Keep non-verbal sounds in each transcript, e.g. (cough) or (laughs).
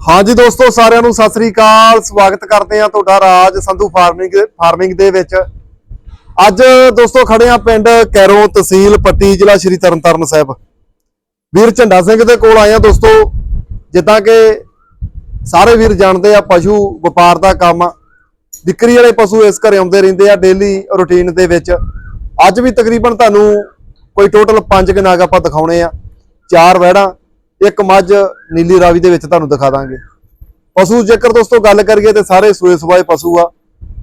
ਹਾਂਜੀ ਦੋਸਤੋ, ਸਾਰਿਆਂ ਨੂੰ ਸਤਿ ਸ੍ਰੀ ਅਕਾਲ। ਸਵਾਗਤ ਕਰਦੇ ਆ ਤੁਹਾਡਾ ਰਾਜ ਸੰਧੂ ਫਾਰਮਿੰਗ ਫਾਰਮਿੰਗ ਦੇ ਵਿੱਚ। ਅੱਜ ਦੋਸਤੋ, ਖੜੇ ਆ ਪਿੰਡ ਕੈਰੋਂ ਤਹਿਸੀਲ ਪੱਟੀ, ਜ਼ਿਲ੍ਹਾ ਸ਼੍ਰੀ ਤਰਨਤਾਰਨ ਸਾਹਿਬ। ਵੀਰ ਝੰਡਾ ਸਿੰਘ ਦੇ ਕੋਲ ਆਏ ਆ ਦੋਸਤੋ। ਜਿੱਦਾਂ ਕਿ ਸਾਰੇ ਵੀਰ ਜਾਣਦੇ ਆ, ਪਸ਼ੂ ਵਪਾਰ ਦਾ ਕੰਮ। ਆ ਵਿਕਰੀ ਵਾਲੇ ਪਸ਼ੂ ਇਸ ਘਰੇ ਆਉਂਦੇ ਰਹਿੰਦੇ ਆ ਡੇਲੀ ਰੁਟੀਨ ਦੇ ਵਿੱਚ। ਅੱਜ ਵੀ ਤਕਰੀਬਨ ਤੁਹਾਨੂੰ ਕੋਈ ਟੋਟਲ 5 ਕਨਾਗ ਆਪਾਂ ਦਿਖਾਉਣੇ ਆ। ਚਾਰ ਵਹਿੜਾਂ ਇੱਕ ਮੱਝ ਨੀਲੀ ਰਾਵੀ ਦੇ ਵਿੱਚ ਤੁਹਾਨੂੰ ਦਿਖਾ ਦਾਂਗੇ। ਪਸ਼ੂ ਜੇਕਰ ਦੋਸਤੋ ਗੱਲ ਕਰੀਏ ਤੇ ਸਾਰੇ ਸੂਏ ਸਵਾਏ ਪਸ਼ੂ ਆ,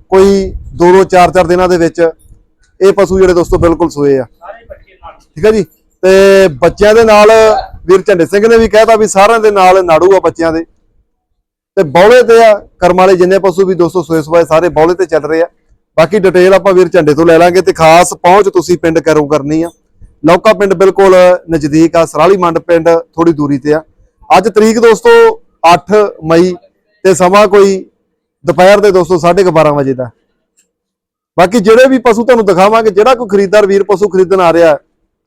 ਕੋਈ 2-2 4-4 ਦਿਨਾਂ ਦੇ ਵਿੱਚ ਇਹ ਪਸ਼ੂ ਜਿਹੜੇ ਦੋਸਤੋ ਬਿਲਕੁਲ ਸੂਏ ਆ। ਠੀਕ ਹੈ ਜੀ? ਤੇ ਬੱਚਿਆਂ ਦੇ ਨਾਲ ਵੀਰ ਝੰਡੇ ਸਿੰਘ ਨੇ ਵੀ ਕਹਿਤਾ ਵੀ ਸਾਰਿਆਂ ਦੇ ਨਾਲ ਨਾੜੂ ਆ ਬੱਚਿਆਂ ਦੇ। ਤੇ ਬੌਲੇ ਤੇ ਆ, ਕਰਮ ਵਾਲੇ ਜਿੰਨੇ ਪਸ਼ੂ ਵੀ ਦੋਸਤੋ ਸੋਏ ਸਵਾਏ ਸਾਰੇ ਬੌਲੇ ਤੇ ਚੱਲ ਰਹੇ ਆ। ਬਾਕੀ ਡਿਟੇਲ ਆਪਾਂ ਵੀਰ ਝੰਡੇ ਤੋਂ ਲੈ ਲਾਂਗੇ ਤੇ ਖਾਸ ਪਹੁੰਚ ਤੁਸੀਂ ਪਿੰਡ ਕਰੋ ਕਰਨੀ ਆ। ਲੌਕਾ ਪਿੰਡ ਬਿਲਕੁਲ ਨਜ਼ਦੀਕ ਆ, ਸਰਾਲੀ ਮੰਡ ਪਿੰਡ ਥੋੜੀ ਦੂਰੀ ਤੇ ਆ। ਅੱਜ ਤਰੀਕ ਦੋਸਤੋ 8 ਮਈ ਤੇ ਸਮਾਂ ਕੋਈ ਦੁਪਹਿਰ ਦੇ ਦੋਸਤੋ 12:30 ਵਜੇ ਦਾ। ਬਾਕੀ ਜਿਹੜੇ ਵੀ ਪਸ਼ੂ ਤੁਹਾਨੂੰ ਦਿਖਾਵਾਂਗੇ, ਜਿਹੜਾ ਕੋਈ ਖਰੀਦਦਾਰ ਵੀਰ ਪਸ਼ੂ ਖਰੀਦਣ ਆ ਰਿਹਾ,